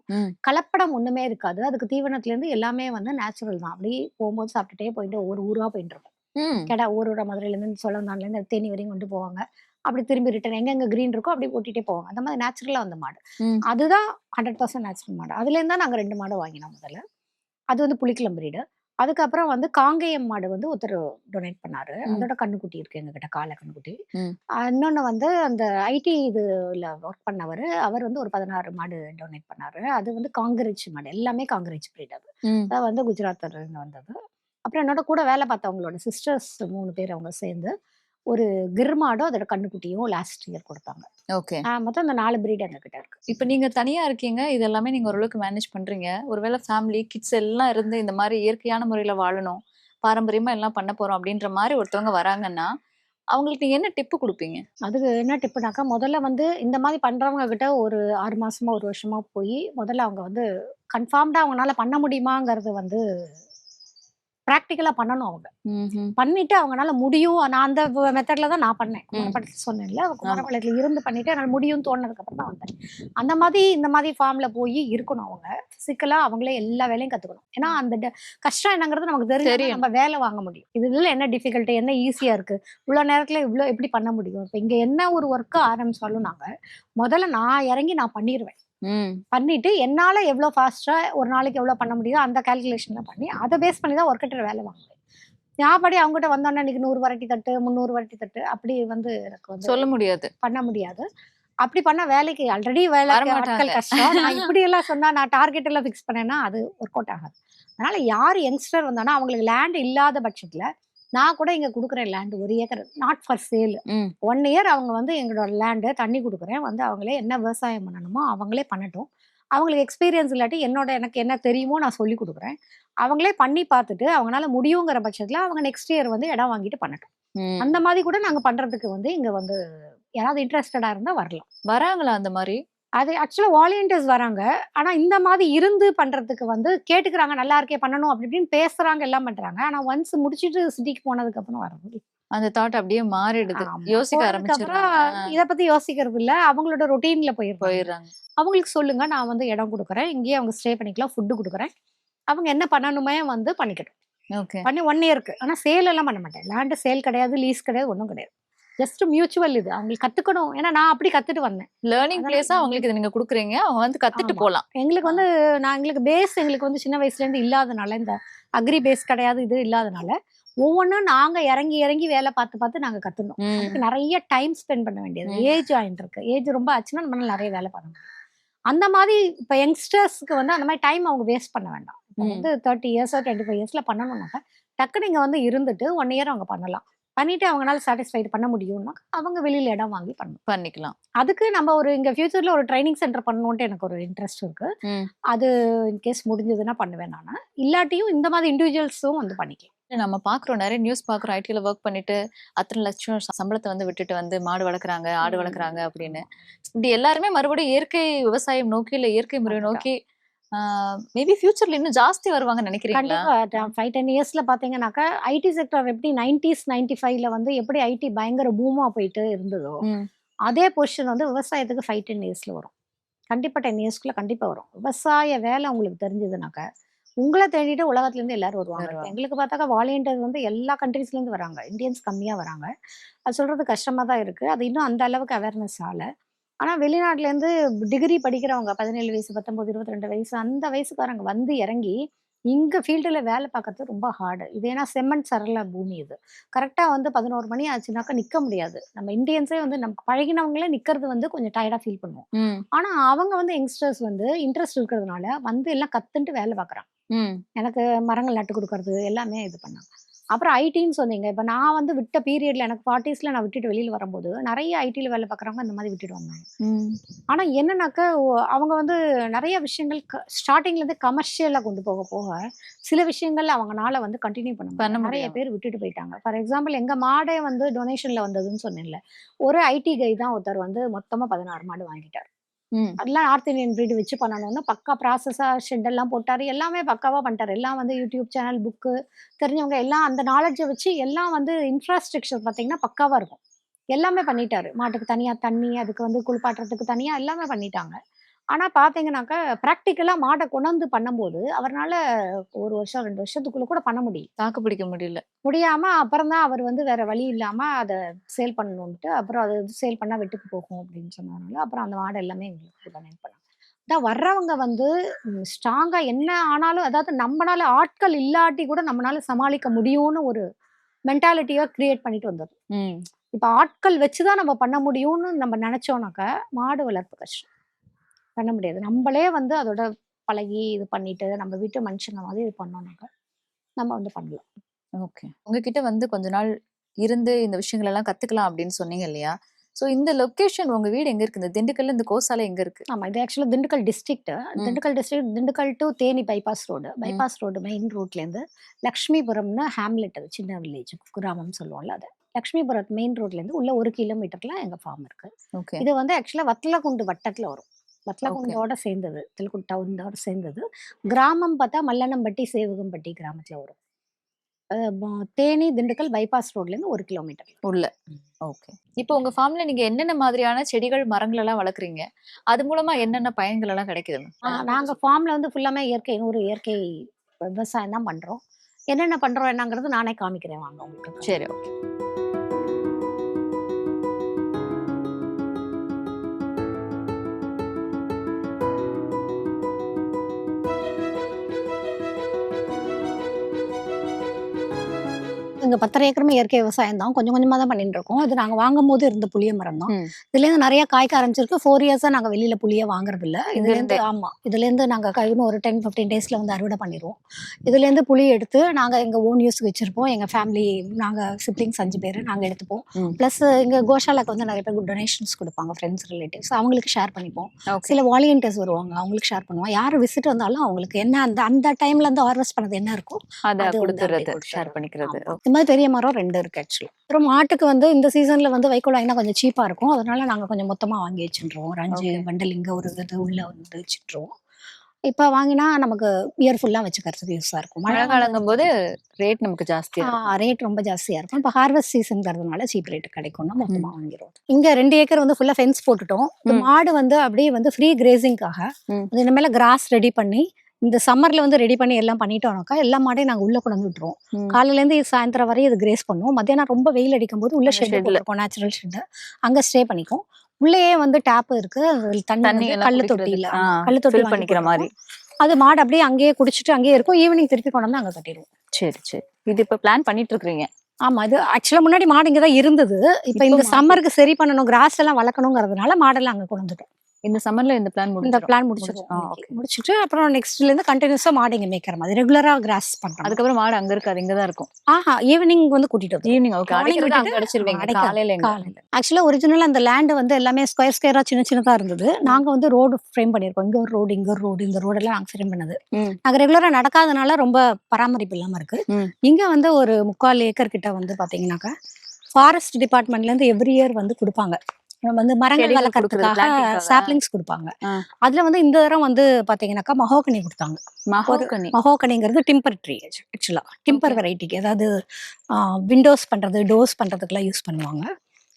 [SPEAKER 1] கலப்படம் ஒண்ணுமே இருக்காது. அதுக்கு தீவனத்துலேருந்து எல்லாமே வந்து நேச்சுரல் தான். அப்படியே போகும்போது சாப்பிட்டுட்டே போயிட்டு ஒவ்வொரு ஊரா போயிட்டு இருக்கும்.
[SPEAKER 3] ம்.
[SPEAKER 1] கெடா ஊரோட மதுரையிலேருந்து சொல்லந்தான்லேருந்து தேனி வரையும் கொண்டு போவாங்க. அப்படி திரும்பி ரிட்டர்ன் எங்கெங்க கிரீன் இருக்கோ அப்படி ஓட்டிகிட்டே போவாங்க. அந்த மாதிரி நேச்சுரலாக வந்த மாடு. அதுதான் ஹண்ட்ரட் பர்சன்ட் நேச்சுரல் மாடு. அதுலேருந்து தான் நாங்கள் ரெண்டு மாடு வாங்கினோம் முதல்ல. அது வந்து புளிக்குளம் பிரீடு அதுக்கப்புறம் வந்து காங்கேயம் மாடு வந்து ஒருத்தர் டொனேட் பண்ணாரு. அதோட கண்ணுக்குட்டி இருக்கு எங்ககிட்ட காலை கண்ணுக்குட்டி. இன்னொன்னு வந்து அந்த ஐடி இதுல ஒர்க் பண்ணவர் அவர் வந்து ஒரு பதினாறு மாடு டொனேட் பண்ணாரு. அது வந்து காங்கிரேஜ் மாடு எல்லாமே காங்கிரேஜ் பிரீட் அது. வந்து குஜராத்ல இருந்து வந்தது. அப்புறம் என்னோட கூட வேலை பார்த்தவங்களோட சிஸ்டர்ஸ் மூணு பேர் அவங்க சேர்ந்து ஒரு கிர் மாடும் அதோட கண்ணுக்குட்டியும் லாஸ்ட் இயர் கொடுத்தாங்க.
[SPEAKER 3] ஓகே
[SPEAKER 1] மொத்தம் அந்த நாலு பிரீட் எங்ககிட்ட இருக்கு.
[SPEAKER 3] இப்போ நீங்க தனியா இருக்கீங்க இது எல்லாமே நீங்க ஓரளவுக்கு மேனேஜ் பண்றீங்க. ஒருவேளை ஃபேமிலி கிட்ஸ் எல்லாம் இருந்து இந்த மாதிரி இயற்கையான முறையில வாழணும் பாரம்பரியமா எல்லாம் பண்ண போறோம் அப்படின்ற மாதிரி ஒருத்தவங்க வராங்கன்னா அவங்களுக்கு நீங்க என்ன டிப்பு கொடுப்பீங்க?
[SPEAKER 1] அதுக்கு என்ன டிப்புனாக்கா முதல்ல வந்து இந்த மாதிரி பண்றவங்க கிட்ட ஒரு ஆறு மாசமா ஒரு வருஷமா போய் முதல்ல அவங்க வந்து கன்ஃபார்ம்டா அவங்களால பண்ண முடியுமாங்கிறது வந்து ப்ராக்டிக்கலா பண்ணணும் அவங்க. பண்ணிட்டு அவங்களால முடியும். நான் அந்த மெத்தட்ல தான் நான் பண்ணேன். குமாரபாளையத்துல சொன்னேன்ல. குமாரபாளையத்துல இருந்து பண்ணிட்டு என்னால முடியும்னு தோணுனதுக்கு அப்புறம் தான் வந்தேன். அந்த மாதிரி இந்த மாதிரி ஃபார்ம்ல போய் இருக்கணும் அவங்க. பிசிக்கலா அவங்களே எல்லா வேலையும் கத்துக்கணும். ஏன்னா அந்த கஷ்டம் என்னங்கிறது நமக்கு தெரியும். நம்ம வேலை வாங்க முடியும். இதுல என்ன டிஃபிகல்ட்டி என்ன ஈஸியா இருக்கு? இவ்வளவு நேரத்துல இவ்வளவு எப்படி பண்ண முடியும்? இப்ப இங்க என்ன ஒரு ஒர்க் ஆரம்பிச்சாலும் நாங்க முதல்ல நான் இறங்கி நான் பண்ணிடுவேன் பண்ணிட்டு என்னால எவ்வளவு ஃபாஸ்டா ஒரு நாளைக்கு எவ்வளவு பண்ண முடியுதோ அந்த கால்குலேஷன்ல பண்ணி அதை பேஸ் பண்ணி தான் ஒர்க்கிட்ட வேலை வாங்குவேன். நான் படி அவங்ககிட்ட வந்தோன்னே இன்னைக்கு நூறு வரட்டி தட்டு முந்நூறு வரட்டி தட்டு அப்படி வந்து எனக்கு வந்து
[SPEAKER 3] சொல்ல முடியாது.
[SPEAKER 1] பண்ண முடியாது. அப்படி பண்ண வேலைக்கு ஆல்ரெடி வேலை. ஆட்கள் கஷ்டம். நான் இப்படி எல்லாம் சொன்னா நான் டார்கெட் எல்லாம் ஃபிக்ஸ் பண்ணேன்னா அது ஒர்க் அவுட் ஆகாது. அதனால யார் யங்ஸ்டர் வந்தானா அவங்களுக்கு லேண்ட் இல்லாத பட்சத்துல நான் கூட இங்க கொடுக்குறேன் லேண்ட் ஒரு acre not for sale. One year அவங்க வந்து எங்களோட லேண்டு தண்ணி கொடுக்குறேன். வந்து அவங்களே என்ன விவசாயம் பண்ணணுமோ அவங்களே பண்ணட்டும். அவங்களுக்கு எக்ஸ்பீரியன்ஸ் இல்லாட்டி என்னோட எனக்கு என்ன தெரியுமோ நான் சொல்லி கொடுக்குறேன். அவங்களே பண்ணி பார்த்துட்டு அவங்களால முடியுங்கிற பட்சத்துல அவங்க நெக்ஸ்ட் இயர் வந்து இடம் வாங்கிட்டு பண்ணட்டும். அந்த மாதிரி கூட நாங்க பண்றதுக்கு வந்து இங்க வந்து யாராவது இன்ட்ரெஸ்டடா இருந்தா வரலாம்.
[SPEAKER 3] வராங்களா அந்த மாதிரி?
[SPEAKER 1] அது ஆக்சுவலாக வாலண்டியர்ஸ் வராங்க. ஆனா இந்த மாதிரி இருந்து பண்றதுக்கு வந்து கேட்டுக்கிறாங்க நல்லா இருக்கே பண்ணணும் அப்படி இப்படின்னு பேசுறாங்க எல்லாம் பண்றாங்க. ஆனா ஒன்ஸ் முடிச்சிட்டு சிட்டிக்கு போனதுக்கு அப்புறம் வர
[SPEAKER 3] அந்த தாட் அப்படியே மாறிடுது. யோசிக்க ஆரம்பிச்சிடுறாங்க.
[SPEAKER 1] இத பத்தி யோசிக்கிறது இல்ல. அவங்களோட ரொட்டீன்ல போயிருப்பாங்க
[SPEAKER 3] போயிடுறாங்க.
[SPEAKER 1] அவங்களுக்கு சொல்லுங்க நான் வந்து இடம் கொடுக்குறேன். இங்கேயே அவங்க ஸ்டே பண்ணிக்கலாம் ஃபுட்டு கொடுக்குறேன். அவங்க என்ன பண்ணணுமே வந்து பண்ணிக்கட்டும்.
[SPEAKER 3] ஓகே
[SPEAKER 1] பண்ணி ஒன் இயருக்கு ஆனா சேல் எல்லாம் பண்ண மாட்டேன். லேண்டு சேல் கிடையாது லீஸ் கிடையாது ஒன்றும் கிடையாது. ஜஸ்ட் மியூச்சுவல் இது. அவங்களுக்கு கத்துக்கணும். ஏன்னா நான் அப்படி கத்துட்டு வந்தேன்.
[SPEAKER 3] லேர்னிங் பிளேஸா அவங்களுக்கு இதை நீங்க குடுக்குறீங்க. அவங்க வந்து கத்துட்டு. போலாம்.
[SPEAKER 1] எங்களுக்கு வந்து நான் எங்களுக்கு பேஸ் எங்களுக்கு வந்து சின்ன வயசுல இருந்து இல்லாதனால இந்த அக்ரி பேஸ் கிடையாது இது இல்லாதனால ஒவ்வொன்றும் நாங்க இறங்கி இறங்கி வேலை பார்த்து பார்த்து நாங்க கத்துனோம். அதுக்கு நிறைய டைம் ஸ்பெண்ட் பண்ண வேண்டியது. ஏஜ் ஆயிட்டு இருக்கு. ஏஜ் ரொம்ப ஆச்சுன்னா நம்மளால நிறைய வேலை பண்ண முடியும். அந்த மாதிரி இப்போ யங்ஸ்டர்ஸ்க்கு வந்து அந்த மாதிரி டைம் அவங்க வேஸ்ட் பண்ண வேண்டாம். வந்து தேர்ட்டி இயர்ஸ் டுவெண்ட்டி ஃபைவ் இயர்ஸ்ல பண்ணணும்னாக்க டக்குனு இங்க வந்து இருந்துட்டு ஒன் இயர் அவங்க பண்ணலாம். பண்ணிட்டு அவங்களால சாட்டிஸ்ஃபைடு பண்ண முடியும்னா அவங்க வெளியில இடம் வாங்கி பண்ணணும்.
[SPEAKER 3] பண்ணிக்கலாம்.
[SPEAKER 1] அதுக்கு நம்ம ஒரு இங்க ஃபியூச்சர்ல ஒரு ட்ரைனிங் சென்டர் பண்ணணும்ட்டு எனக்கு ஒரு இன்ட்ரெஸ்ட் இருக்கு. அது இன்கேஸ் முடிஞ்சதுன்னா பண்ணுவேன் நான். இல்லாட்டியும் இந்த மாதிரி இண்டிவிஜுவல்ஸும் வந்து பண்ணிக்கலாம்.
[SPEAKER 3] நம்ம பாக்குறோம். நிறைய நியூஸ் பாக்குறோம். ஐடில ஒர்க் பண்ணிட்டு அத்தனை லட்சம் சம்பளத்தை வந்து விட்டுட்டு வந்து மாடு வளர்க்குறாங்க ஆடு வளர்க்குறாங்க அப்படின்னு. இப்படி எல்லாருமே மறுபடியும் இயற்கை விவசாயம் நோக்கி இல்ல இயற்கை முறை. நோக்கி மேபி ஃபியூச்சர்ல இன்னும் ஜாஸ்தி வருவாங்கன்னு நினைக்கிறீங்களா?
[SPEAKER 1] கண்டிப்பா. ஃபைவ் டென் இயர்ஸ்ல பாத்தீங்கன்னாக்கா ஐடி செக்டர் எப்படி நைன்டிஸ் நைன்டி ஃபைவ்ல வந்து எப்படி ஐடி பயங்கர பூமா போயிட்டு இருந்ததோ. அதே பொசிஷன் வந்து விவசாயத்துக்கு ஃபைவ் டென் இயர்ஸ்ல வரும். கண்டிப்பா டென் இயர்ஸ்க்குள்ள கண்டிப்பா வரும். விவசாய வேலை உங்களுக்கு தெரிஞ்சதுனாக்கா உங்களை தேடிட்டு உலகத்துல இருந்து எல்லாரும் வருவாங்க.
[SPEAKER 3] வருவாங்க.
[SPEAKER 1] எங்களுக்கு பார்த்தாக்கா வாலியண்டர்ஸ் வந்து எல்லா கண்ட்ரீஸ்ல இருந்து வராங்க. இந்தியன்ஸ் கம்மியா வராங்க. அது சொல்றது கஷ்டமா தான் இருக்கு. அது இன்னும் அந்த அளவுக்கு அவேர்னஸ் ஆகல ஆனா வெளிநாட்டுல இருந்து டிகிரி படிக்கிறவங்க பதினேழு வயசு பத்தொன்பது இருபத்தி ரெண்டு வயசு அந்த வயசுக்காரங்க வந்து இறங்கி இங்க ஃபீல்டுல வேலை பார்க்கறது ரொம்ப ஹார்டு இது ஏன்னா செம்மண் சரள பூமி இது. கரெக்டா வந்து பதினோரு மணி ஆச்சுனாக்கா நிக்க முடியாது. நம்ம இந்தியன்ஸே வந்து நமக்கு பழகினவங்களே நிக்கிறது வந்து கொஞ்சம் டயர்டா ஃபீல் பண்ணுவோம். ஆனா அவங்க வந்து யங்ஸ்டர்ஸ் வந்து இன்ட்ரெஸ்ட் இருக்கிறதுனால வந்து எல்லாம் கத்துன்ட்டு வேலை பார்க்கறாங்க. எனக்கு மரங்கள் நட்டு கொடுக்கறது எல்லாமே இது பண்ணாங்க. அப்புறம் ஐடின்னு சொன்னீங்க இப்போ நான் வந்து விட்ட பீரியட்ல எனக்கு ஃபார்ட்டிஸ்ல நான் விட்டுட்டு வெளியில வரும்போது நிறைய ஐடியில் வேலை பார்க்குறவங்க இந்த மாதிரி விட்டுட்டு வந்தாங்க
[SPEAKER 3] ம்.
[SPEAKER 1] ஆனா என்னன்னாக்கா அவங்க வந்து நிறைய விஷயங்கள் ஸ்டார்டிங்ல இருந்து கமர்ஷியலா கொண்டு போக போக சில விஷயங்கள் அவங்கனால வந்து கண்டினியூ பண்ண. நிறைய. பேர் விட்டுட்டு போயிட்டாங்க ஃபார் எக்ஸாம்பிள் எங்க மாடே வந்து டொனேஷன்ல வந்ததுன்னு சொன்னேன்ல ஒரு ஐடி கை தான் ஒருத்தர் வந்து மொத்தமா பதினாறு மாடு வாங்கிட்டார். அதெல்லாம் நார்த் இந்தியன் பிரீடு வச்சு பண்ணணும்னு பக்கா ப்ராசஸா ஷெட் எல்லாம் போட்டாரு. எல்லாமே பக்காவா பண்ணிட்டாரு. எல்லாம் வந்து யூடியூப் சேனல் புக்கு தெரிஞ்சவங்க எல்லாம் அந்த நாலேஜை வச்சு எல்லாம் வந்து இன்ஃப்ராஸ்ட்ரக்சர் பார்த்தீங்கன்னா பக்காவா இருக்கும். எல்லாமே பண்ணிட்டாரு. மாட்டுக்கு தனியா தண்ணி அதுக்கு வந்து குளிப்பாட்டுறதுக்கு தனியா எல்லாமே பண்ணிட்டாங்க. ஆனா பாத்தீங்கன்னாக்கா ப்ராக்டிக்கலா மாடை கொண்டாந்து பண்ணும்போது அவரால ஒரு வருஷம் ரெண்டு வருஷத்துக்குள்ள கூட பண்ண முடியும்.
[SPEAKER 3] தாக்கு பிடிக்க முடியல.
[SPEAKER 1] முடியாம அப்புறம் தான் அவர் வந்து வேற வழி இல்லாம அதை சேல் பண்ணணும்ட்டு அப்புறம் அது சேல் பண்ணா வெட்டுக்கு போகும் அப்படின்னு சொன்னதுனால அப்புறம் அந்த மாடை எல்லாமே எங்களுக்கு டொனேட் பண்ணாங்க. அதான் வர்றவங்க வந்து ஸ்ட்ராங்கா என்ன ஆனாலும் அதாவது நம்மனால ஆட்கள் இல்லாட்டி கூட நம்மளால சமாளிக்க முடியும்னு ஒரு மென்டாலிட்டியை கிரியேட் பண்ணிட்டு வந்தது. இப்ப ஆட்கள் வச்சுதான் நம்ம பண்ண முடியும்னு நம்ம நினைச்சோம்னாக்கா மாடு வளர்ப்பு கஷ்டம். பண்ண முடியாது. நம்மளே வந்து அதோட பழகி இது பண்ணிட்டு நம்ம வீட்டு மனுஷங்க மாதிரி இது பண்ணோம்னாக்கா நம்ம வந்து பண்ணலாம்.
[SPEAKER 3] ஓகே. உங்ககிட்ட வந்து கொஞ்ச நாள் இருந்து இந்த விஷயங்கள் எல்லாம் கத்துக்கலாம் அப்படின்னு சொன்னீங்க இல்லையா? சோ இந்த லொகேஷன் உங்க வீடு எங்க இருக்கு? இந்த திண்டுக்கல்ல இந்த கோசாலை எங்க இருக்கு?
[SPEAKER 1] ஆமா இது ஆக்சுவலாக Dindigul district Dindigul district Dindigul to Theni bypass road bypass road main ரோட்லேருந்து லக்ஷ்மிபுரம்னு ஹேம்லெட் அது சின்ன வில்லேஜ் கிராமம் சொல்லுவோம்ல அது. லக்ஷ்மிபுரம் மெயின் ரோட்லேருந்து உள்ள ஒரு கிலோமீட்டர்ல எங்க ஃபார்ம் இருக்கு.
[SPEAKER 3] ஓகே.
[SPEAKER 1] இது வந்து ஆக்சுவலாக வத்தலகுண்டு வட்டத்துல வரும். வத்தலகுண்டோட சேர்ந்தது. தெலுங்குண்டு டவுனோட சேர்ந்தது. கிராமம் பார்த்தா மல்லனம்பட்டி சேவகம்பட்டி கிராமத்துல வரும் தேனி திண்டுக்கல் பைபாஸ் ரோட்லேருந்து ஒரு கிலோமீட்டர்.
[SPEAKER 3] உள்ள. ஓகே. இப்போ உங்க ஃபார்ம்ல நீங்க என்னென்ன மாதிரியான செடிகள் மரங்கள் எல்லாம் வளர்க்குறீங்க? அது மூலமா என்னென்ன பயன்கள் எல்லாம் கிடைக்குது?
[SPEAKER 1] நாங்க ஃபார்ம்ல வந்து ஃபுல்லாமே இயற்கை நூறு இயற்கை விவசாயம் தான் பண்றோம். என்னென்ன பண்றோம் என்னங்கிறது நானே காமிக்கிறேன் வாங்க உங்களுக்கு.
[SPEAKER 3] சரி ஓகே.
[SPEAKER 1] இங்க பத்தரை ஏக்கருமே இயற்கை விவசாயம் தான் கொஞ்சம் கொஞ்சமா தான் பண்ணிட்டு இருக்கோம் இது நாங்க வாங்கும் போது இருந்த புளிய மரம் தான்
[SPEAKER 3] ம்.
[SPEAKER 1] இதுல இருந்து நிறைய காய்க்க ஆரம்பிச்சிருக்கு. ஃபோர் இயர்ஸா நாங்க வெளியில புளிய வாங்குறது இல்ல இதுல இருந்து
[SPEAKER 3] இருந்தே.
[SPEAKER 1] ஆமா. இதுல இருந்து நாங்க க- இன்னும் ஒரு டென் ஃபிஃப்டீன் டேஸ்ல வந்து அறுவடை பண்ணிடுவோம் இதுல இருந்து புளி எடுத்து நாங்க எங்க ஓன் யூஸ்க்கு வச்சிருப்போம். எங்க ஃபேமிலி நாங்க சிப்ளிங்ஸ் அஞ்சு பேர் நாங்க எடுத்துப்போம். பிளஸ் இங்க கோஷாலாக்கு வந்து நிறைய பேர் டொனேஷன்ஸ் கொடுப்பாங்க ஃப்ரெண்ட்ஸ் ரிலேட்டிவ்ஸ் அவங்களுக்கு ஷேர் பண்ணிப்போம். சில வாலியன்டர்ஸ் வருவாங்க. அவங்களுக்கு ஷேர் பண்ணுவோம். யார் விசிட் வந்தாலும் அவங்களுக்கு என்ன அந்த அந்த டைம்ல இருந்து ஹார்வெஸ்ட் பண்ணது என்ன இருக்கோ
[SPEAKER 3] அத
[SPEAKER 1] அது
[SPEAKER 3] ஷேர். பண்ணிக்கிறது.
[SPEAKER 1] மாதிரி பெரிய மரம் ரெண்டு இருக்கு ஆக்சுவலி அப்புறம் மாட்டுக்கு வந்து இந்த சீசன்ல வந்து வைக்கோல் வாங்கினா கொஞ்சம் சீப்பா இருக்கும். அதனால நாங்க கொஞ்சம் மொத்தமா வாங்கி வச்சுருவோம். ஒரு அஞ்சு. பண்டல் இங்க ஒரு இது உள்ள வந்து வச்சுட்டுருவோம் இப்போ வாங்கினா நமக்கு இயர் ஃபுல்லா வச்சுக்கிறதுக்கு யூஸா இருக்கும்.
[SPEAKER 3] மழை காலங்கும் போது ரேட் நமக்கு ஜாஸ்தியா இருக்கும்.
[SPEAKER 1] ரேட் ரொம்ப ஜாஸ்தியா இருக்கும். இப்போ ஹார்வெஸ்ட் சீசன்ங்கிறதுனால சீப் ரேட் கிடைக்கும்னா மொத்தமா வாங்கிடுவோம். இங்க ரெண்டு ஏக்கர் வந்து ஃபுல்லா ஃபென்ஸ் போட்டுட்டோம். மாடு வந்து அப்படியே வந்து ஃப்ரீ கிரேசிங்காக இனிமேல கிராஸ் ரெடி பண்ணி இந்த சம்மர்ல வந்து ரெடி பண்ணி எல்லாம் பண்ணிட்டோம்னாக்கா எல்லா மாடையும் நாங்க உள்ள கொண்டு வந்து விட்டுருவோம்.
[SPEAKER 3] ம்.
[SPEAKER 1] காலையில இருந்து சாயந்தரம் வரையும் இது கிரேஸ் பண்ணுவோம். மத்தியானம் ரொம்ப வெயில் அடிக்கும் போது உள்ள ஷெட். போட்டிருக்கோம் நேச்சுரல் ஷெட் அங்க ஸ்டே பண்ணிக்கும் உள்ளேயே வந்து டேப் இருக்கு. தண்ணி கல்லு. தொட்டியில. கல்லு தொட்டி
[SPEAKER 3] பண்ணிக்கிற மாதிரி.
[SPEAKER 1] அது மாடு அப்படியே அங்கேயே குடிச்சிட்டு அங்கேயே இருக்கும். ஈவினிங் திருப்பி கொண்டு வந்து அங்க கட்டிடுவோம்.
[SPEAKER 3] சரி சரி. இது இப்ப பிளான் பண்ணிட்டு இருக்கீங்க
[SPEAKER 1] ஆமா இது ஆக்சுவலா முன்னாடி மாடு இங்க தான் இருந்தது. இப்ப இந்த சம்மருக்கு சரி பண்ணணும் கிராஸ் எல்லாம் வளர்க்கணுங்கிறதுனால மாடெல்லாம் அங்க கொண்டு வந்துட்டோம்.
[SPEAKER 3] இந்த சம்மர்ல இந்த பிளான்
[SPEAKER 1] இந்த பிளான்
[SPEAKER 3] முடிச்சு-
[SPEAKER 1] முடிச்சிருவோம்
[SPEAKER 3] ஆ,
[SPEAKER 1] இன்னைக்கு. முடிச்சிட்டு அப்புறம் நெக்ஸ்ட்ல இருந்து கண்டினியூஸா மாடு இங்க மேய்க்கிற மாதிரி ரெகுலரா கிராஸ் பண்றோம்
[SPEAKER 3] அதுக்கப்புறம் மாடு அங்க இருக்காது இங்க தான் இருக்கும்.
[SPEAKER 1] ஆஹா ஈவினிங் வந்து கூட்டிட்டு
[SPEAKER 3] ஈவினிங் ஓகே அங்க அடைச்சிருவீங்க. காலையில
[SPEAKER 1] ஆக்சுவலா ஒரிஜினல் அந்த லேண்ட் வந்து எல்லாமே ஸ்கொயர் ஸ்கொயரா சின்ன சின்னதா இருந்தது. நாங்க வந்து ரோடு ஃப்ரேம் பண்ணிருக்கோம் இங்க ஒரு ரோடு இங்க ஒரு ரோடு இந்த ரோடு எல்லாம் நாங்க ஃப்ரேம் பண்ணது.
[SPEAKER 3] ம்.
[SPEAKER 1] நாங்க ரெகுலரா நடக்காதனால ரொம்ப பராமரிப்பு இல்லாம இருக்கு. இங்க வந்து ஒரு முக்கால் ஏக்கர் கிட்ட வந்து பாத்தீங்கன்னாக்கா ஃபாரஸ்ட் டிபார்ட்மெண்ட்ல இருந்து எவ்ரி இயர் வந்து கொடுப்பாங்க. வந்து மரங்கள் வளர்க்கறதுக்காக. சாப்லிங்ஸ் கொடுப்பாங்க. அதுல வந்து இந்த தரம் வந்து பாத்தீங்கன்னாக்கா மஹோகனி கொடுத்தாங்க.
[SPEAKER 3] மகோகனி
[SPEAKER 1] மஹோகனிங்கிறது டிம்பர் ட்ரீ ஆக்சுவலா டிம்பர். வெரைட்டிக்கு அதாவது விண்டோஸ் பண்றது டோர்ஸ் பண்றதுக்குலாம் யூஸ் பண்ணுவாங்க.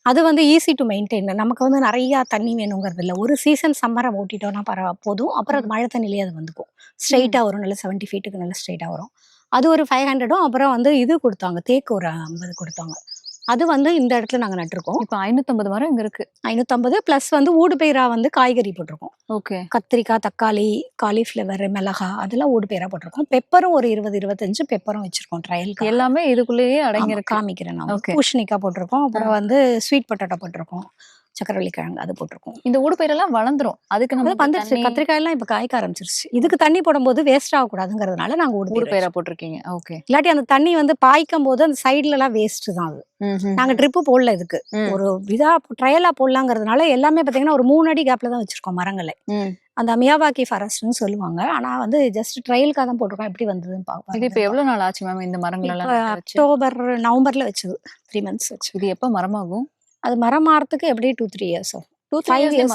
[SPEAKER 1] அது வந்து ஈஸி டு மெயின்டைன் நமக்கு வந்து நிறைய தண்ணி வேணுங்கிறது இல்லை. ஒரு சீசன் சம்மரை ஓட்டிட்டோம்னா பரவ போதும். அப்புறம் அது மழை தண்ணிலேயே அது வந்துக்கும். ஸ்ட்ரைட்டாக வரும். நல்ல செவன்ட்டி ஃபீட்டுக்கு நல்ல ஸ்ட்ரைட்டாக வரும். அது ஒரு ஃபைவ் ஹண்ட்ரடும் அப்புறம் வந்து இது கொடுத்தாங்க. தேக்கு ஒரு ஐம்பது கொடுத்தாங்க. அது வந்து இந்த இடத்துல நாங்கள் நட்டிருக்கோம்.
[SPEAKER 3] இப்ப ஐநூத்தம்பது மரம் இங்க இருக்கு?
[SPEAKER 1] ஐநூற்றம்பது ப்ளஸ் வந்து ஊடுபயிரா வந்து காய்கறி போட்டிருக்கோம்.
[SPEAKER 3] ஓகே.
[SPEAKER 1] கத்திரிக்காய் தக்காளி காலிஃப்ளவர் மிளகா அதெல்லாம் ஊடுபயிரா போட்டிருக்கோம். பெப்பரும் ஒரு இருபது இருபத்தஞ்சு பெப்பரும் வச்சிருக்கோம் ட்ரையல்
[SPEAKER 3] எல்லாமே இதுக்குள்ளேயே அடங்கி
[SPEAKER 1] காமிக்கிறேன் நான். பூஷணிக்காய் போட்டிருக்கோம். அப்புறம் வந்து ஸ்வீட் பொட்டேட்டோ போட்டிருக்கோம். சக்கரவள்ளி கிழங்கு அது போட்டிருக்கோம்.
[SPEAKER 3] இந்த ஊடுபயிரெல்லாம் வளர்ந்துரும். அதுக்கு நம்ம
[SPEAKER 1] வந்துருச்சு. கத்திரிக்காய் எல்லாம் இப்ப காய்க்க ஆரம்பிச்சிருச்சு. இதுக்கு தண்ணி போடும்போது வேஸ்ட் ஆகக்கூடாதுங்கிறதுனால நாங்க ஊடு
[SPEAKER 3] ஊடுபயிரா போட்டிருக்கீங்க. ஓகே.
[SPEAKER 1] இல்லாட்டி அந்த தண்ணி வந்து பாய்க்கும் போது அந்த சைடுல எல்லாம் வேஸ்ட் தான் அது. நாங்க ட்ரிப்பு போடல இதுக்கு. ஒரு இதா ட்ரையலா போடலாங்கிறதுனால எல்லாமே பாத்தீங்கன்னா ஒரு மூணு அடி கேப்ல தான் வச்சிருக்கோம் மரங்களை. அந்த மியாவாக்கி ஃபாரஸ்ட்னு சொல்லுவாங்க. ஆனா வந்து ஜஸ்ட் ட்ரையலுக்காக தான் போட்டிருக்கோம். எப்படி வந்ததுன்னு
[SPEAKER 3] இது இப்ப எவ்வளவு நாள் ஆச்சு மேம் இந்த மரங்கள் எல்லாம்?
[SPEAKER 1] அக்டோபர் நவம்பர்ல வச்சது. த்ரீ மந்த்ஸ் வச்சு.
[SPEAKER 3] இது எப்ப மரமாகும்?
[SPEAKER 1] அது மரம் மாறத்துக்கு எப்படி two three years
[SPEAKER 3] two
[SPEAKER 1] five
[SPEAKER 3] years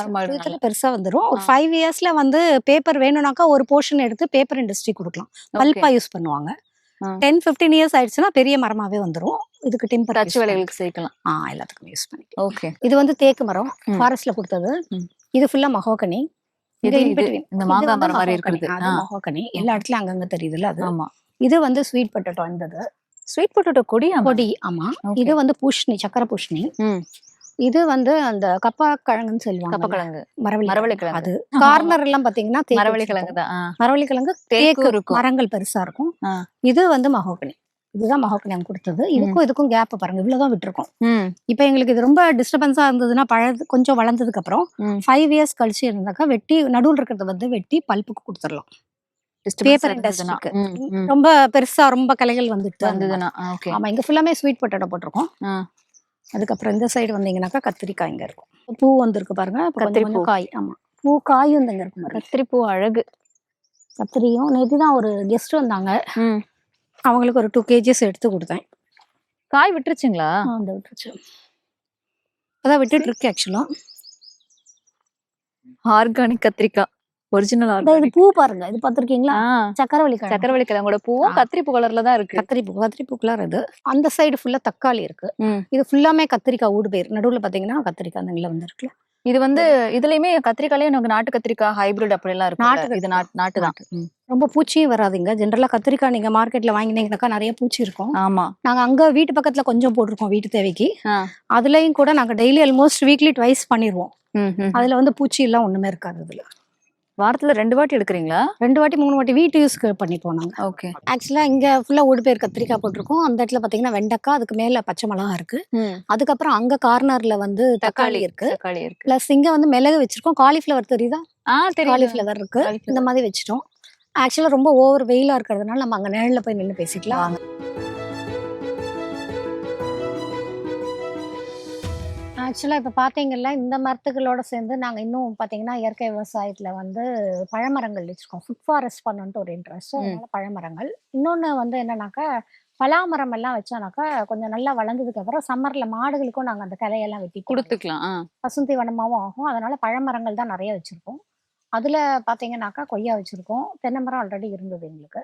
[SPEAKER 1] பெருசா வந்துரும். ஒரு. ஃபைவ் இயர்ஸ்ல வந்து பேப்பர் வேணும்னாக்கா ஒரு போர்ஷன் எடுத்து பேப்பர் இண்டஸ்ட்ரி கொடுக்கலாம். பல்பா யூஸ் பண்ணுவாங்க. டென் ஃபிஃப்டீன் இயர்ஸ் ஆயிடுச்சுன்னா பெரிய மரமாவே வந்துரும். இதுக்கு டிம்பர்
[SPEAKER 3] தச்சு வேலைகளுக்கு சேர்க்கலாம்.
[SPEAKER 1] ஆ எல்லாத்துக்கும் யூஸ் பண்ணிக்கலாம்.
[SPEAKER 3] ஓகே
[SPEAKER 1] இது வந்து தேக்கு மரம். ஃபாரஸ்ட்ல கொடுத்தது. இது ஃபுல்லா மகோகனி
[SPEAKER 3] இது இந்த மாங்காய் மரம் மாதிரி இருக்கிறது. ஆ,
[SPEAKER 1] மகோகனி எல்லா இடத்துலயும் அங்கங்க தெரியுதுல்ல அது.
[SPEAKER 3] ஆமா.
[SPEAKER 1] இது வந்து ஸ்வீட் பொட்டேட்டோ இருந்தது
[SPEAKER 3] ஸ்வீட் பொட்டேட்டோ ma'am?
[SPEAKER 1] கொடி ஆமா. இது வந்து பூஷ்ணி சக்கரை பூஷ்ணி. இது வந்து அந்த கப்பா கிழங்குன்னு சொல்லுவாங்க
[SPEAKER 3] கப்பக்கிழங்கு
[SPEAKER 1] மரவள்ளி
[SPEAKER 3] மரவள்ளி
[SPEAKER 1] கிழங்கு.
[SPEAKER 3] கிழங்கு.
[SPEAKER 1] அது கார்னர் எல்லாம் பாத்தீங்கன்னா
[SPEAKER 3] மரவள்ளி. கிழங்கு தான்.
[SPEAKER 1] மரவள்ளி கிழங்கு தேக்கு
[SPEAKER 3] இருக்கும்.
[SPEAKER 1] மரங்கள் பெருசா இருக்கும். இது வந்து மகோகனி இதுதான் மகோகனி அவங்க கொடுத்தது இதுக்கும் இதுக்கும் கேப் பாருங்க இவ்வளவுதான் விட்டுருக்கோம் இப்போ எங்களுக்கு இது ரொம்ப டிஸ்டர்பன்ஸா இருந்ததுன்னா பழது கொஞ்சம் வளர்ந்ததுக்கு அப்புறம். ஃபைவ் இயர்ஸ் கழிச்சு இருந்தாக்கா வெட்டி நடுவில் இருக்கிறத வந்து வெட்டி பல்ப்புக்கு கொடுத்துடலாம் பேப்பர். இண்டஸ்ட்ரிக்கு. ரொம்ப பெருசா ரொம்ப கலைகள் வந்துட்டு.
[SPEAKER 3] வந்ததுன்னா ஓகே.
[SPEAKER 1] ஆமா இங்க ஃபுல்லாமே ஸ்வீட் பொட்டேட்டோ போட்டிருக்கோம். அதுக்கப்புறம் இந்த சைடு வந்தீங்கன்னாக்கா கத்திரிக்காய் இங்க இருக்கும். பூ வந்திருக்கு பாருங்க
[SPEAKER 3] கத்திரிப்பூ.
[SPEAKER 1] காய் ஆமா. பூ காய் வந்து இங்க இருக்கும்
[SPEAKER 3] கத்திரிப்பூ அழகு.
[SPEAKER 1] கத்திரியும் நேற்று தான் ஒரு கெஸ்ட் வந்தாங்க. அவங்களுக்கு ஒரு டூ கேஜிஸ் எடுத்து கொடுத்தேன்.
[SPEAKER 3] காய் விட்டுருச்சுங்களா?
[SPEAKER 1] அந்த விட்டுருச்சு. அதான் விட்டுட்டு இருக்கு ஆக்சுவலா
[SPEAKER 3] ஆர்கானிக் கத்திரிக்காய். ஒரிஜினல்
[SPEAKER 1] இது பூ பாருங்க. இது பார்த்திருக்கீங்களா? சக்கரவள்ளி
[SPEAKER 3] சக்கரவள்ளி கிழங்கோட பூவும். கத்திரிப்பூ கலர்ல தான் இருக்கு.
[SPEAKER 1] கத்திரிப்பூ கத்திரிப்பூ கலர் இது. அந்த சைடு ஃபுல்லா தக்காளி இருக்கு. இது ஃபுல்லாமே கத்திரிக்காய் ஊடு பயிர். நடுவுல பாத்தீங்கன்னா கத்திரிக்காய் அந்த நில வந்துருக்குல்ல.
[SPEAKER 3] இது வந்து இதுலயுமே கத்திரிக்காயிலே நமக்கு நாட்டு கத்திரிக்காய் ஹைபிரிட் அப்படி எல்லாம் இருக்கு
[SPEAKER 1] நாட்டு
[SPEAKER 3] இது நாட்டு தான்.
[SPEAKER 1] ரொம்ப பூச்சியும் வராதுங்க. ஜென்ரலா கத்திரிக்காய் நீங்க மார்க்கெட்ல வாங்கினீங்கன்னாக்கா நிறைய பூச்சி இருக்கும்.
[SPEAKER 3] ஆமா.
[SPEAKER 1] நாங்க அங்க வீட்டு பக்கத்துல கொஞ்சம் போட்டிருக்கோம் வீட்டு தேவைக்கு. அதுலயும் கூட நாங்க டெய்லி ஆல்மோஸ்ட் வீக்லி ட்வைஸ் பண்ணிடுவோம். அதுல வந்து பூச்சி எல்லாம் ஒண்ணுமே இருக்காது அதுல.
[SPEAKER 3] வாரத்துல ரெண்டு வாட்டி எடுக்கிறீங்களா?
[SPEAKER 1] ரெண்டு வாட்டி மூணு வாட்டி வீட்டு யூஸ்க்கு பண்ணிப்போம் நாங்க
[SPEAKER 3] ஓகே.
[SPEAKER 1] ஆக்சுவலா இங்க ஃபுல்லா ஊடு பேர் கத்திரிக்காய் போட்டிருக்கோம். அந்த இடத்துல பாத்தீங்கன்னா வெண்டைக்காய் அதுக்கு மேல பச்சை மிளகா இருக்கு. அதுக்கப்புறம் அங்க கார்னர்ல வந்து தக்காளி இருக்கு.
[SPEAKER 3] தக்காளி இருக்கு.
[SPEAKER 1] பிளஸ் இங்க வந்து மிளகு வச்சிருக்கோம். காலிஃபிளவர் தெரியுதா?
[SPEAKER 3] ஆ தெரியும்.
[SPEAKER 1] காலிஃபிளவர் இருக்கு. இந்த மாதிரி வச்சிட்டோம். ஆக்சுவலா ரொம்ப ஓவர் வெயிலா இருக்கிறதுனால நம்ம அங்க நிழல்ல போய் நின்று பேசிக்கலாம்.
[SPEAKER 3] வாங்க.
[SPEAKER 1] ஆக்சுவலா இப்ப பாத்தீங்கன்னா இந்த மரத்துகளோட சேர்ந்து நாங்க இன்னும் பாத்தீங்கன்னா இயற்கை விவசாயத்துல வந்து பழமரங்கள் வச்சிருக்கோம். ஃபுட் ஃபாரஸ்ட் பண்ணணுன்ட்டு ஒரு இன்ட்ரெஸ்ட் அதனால பழமரங்கள். இன்னொன்னு வந்து என்னன்னாக்கா பலாமரம் எல்லாம் வச்சோம்னாக்கா கொஞ்சம் நல்லா வளர்ந்ததுக்கு அப்புறம் சம்மர்ல மாடுகளுக்கும் நாங்க அந்த கிளையெல்லாம் வெட்டி.
[SPEAKER 3] கொடுத்துக்கலாம்.
[SPEAKER 1] பசுந்தி வனமாவும் ஆகும். அதனால பழமரங்கள் தான் நிறைய வச்சிருக்கோம் அதுல பாத்தீங்கன்னாக்கா கொய்யா வச்சிருக்கோம். தென்னை மரம் ஆல்ரெடி இருந்தது எங்களுக்கு.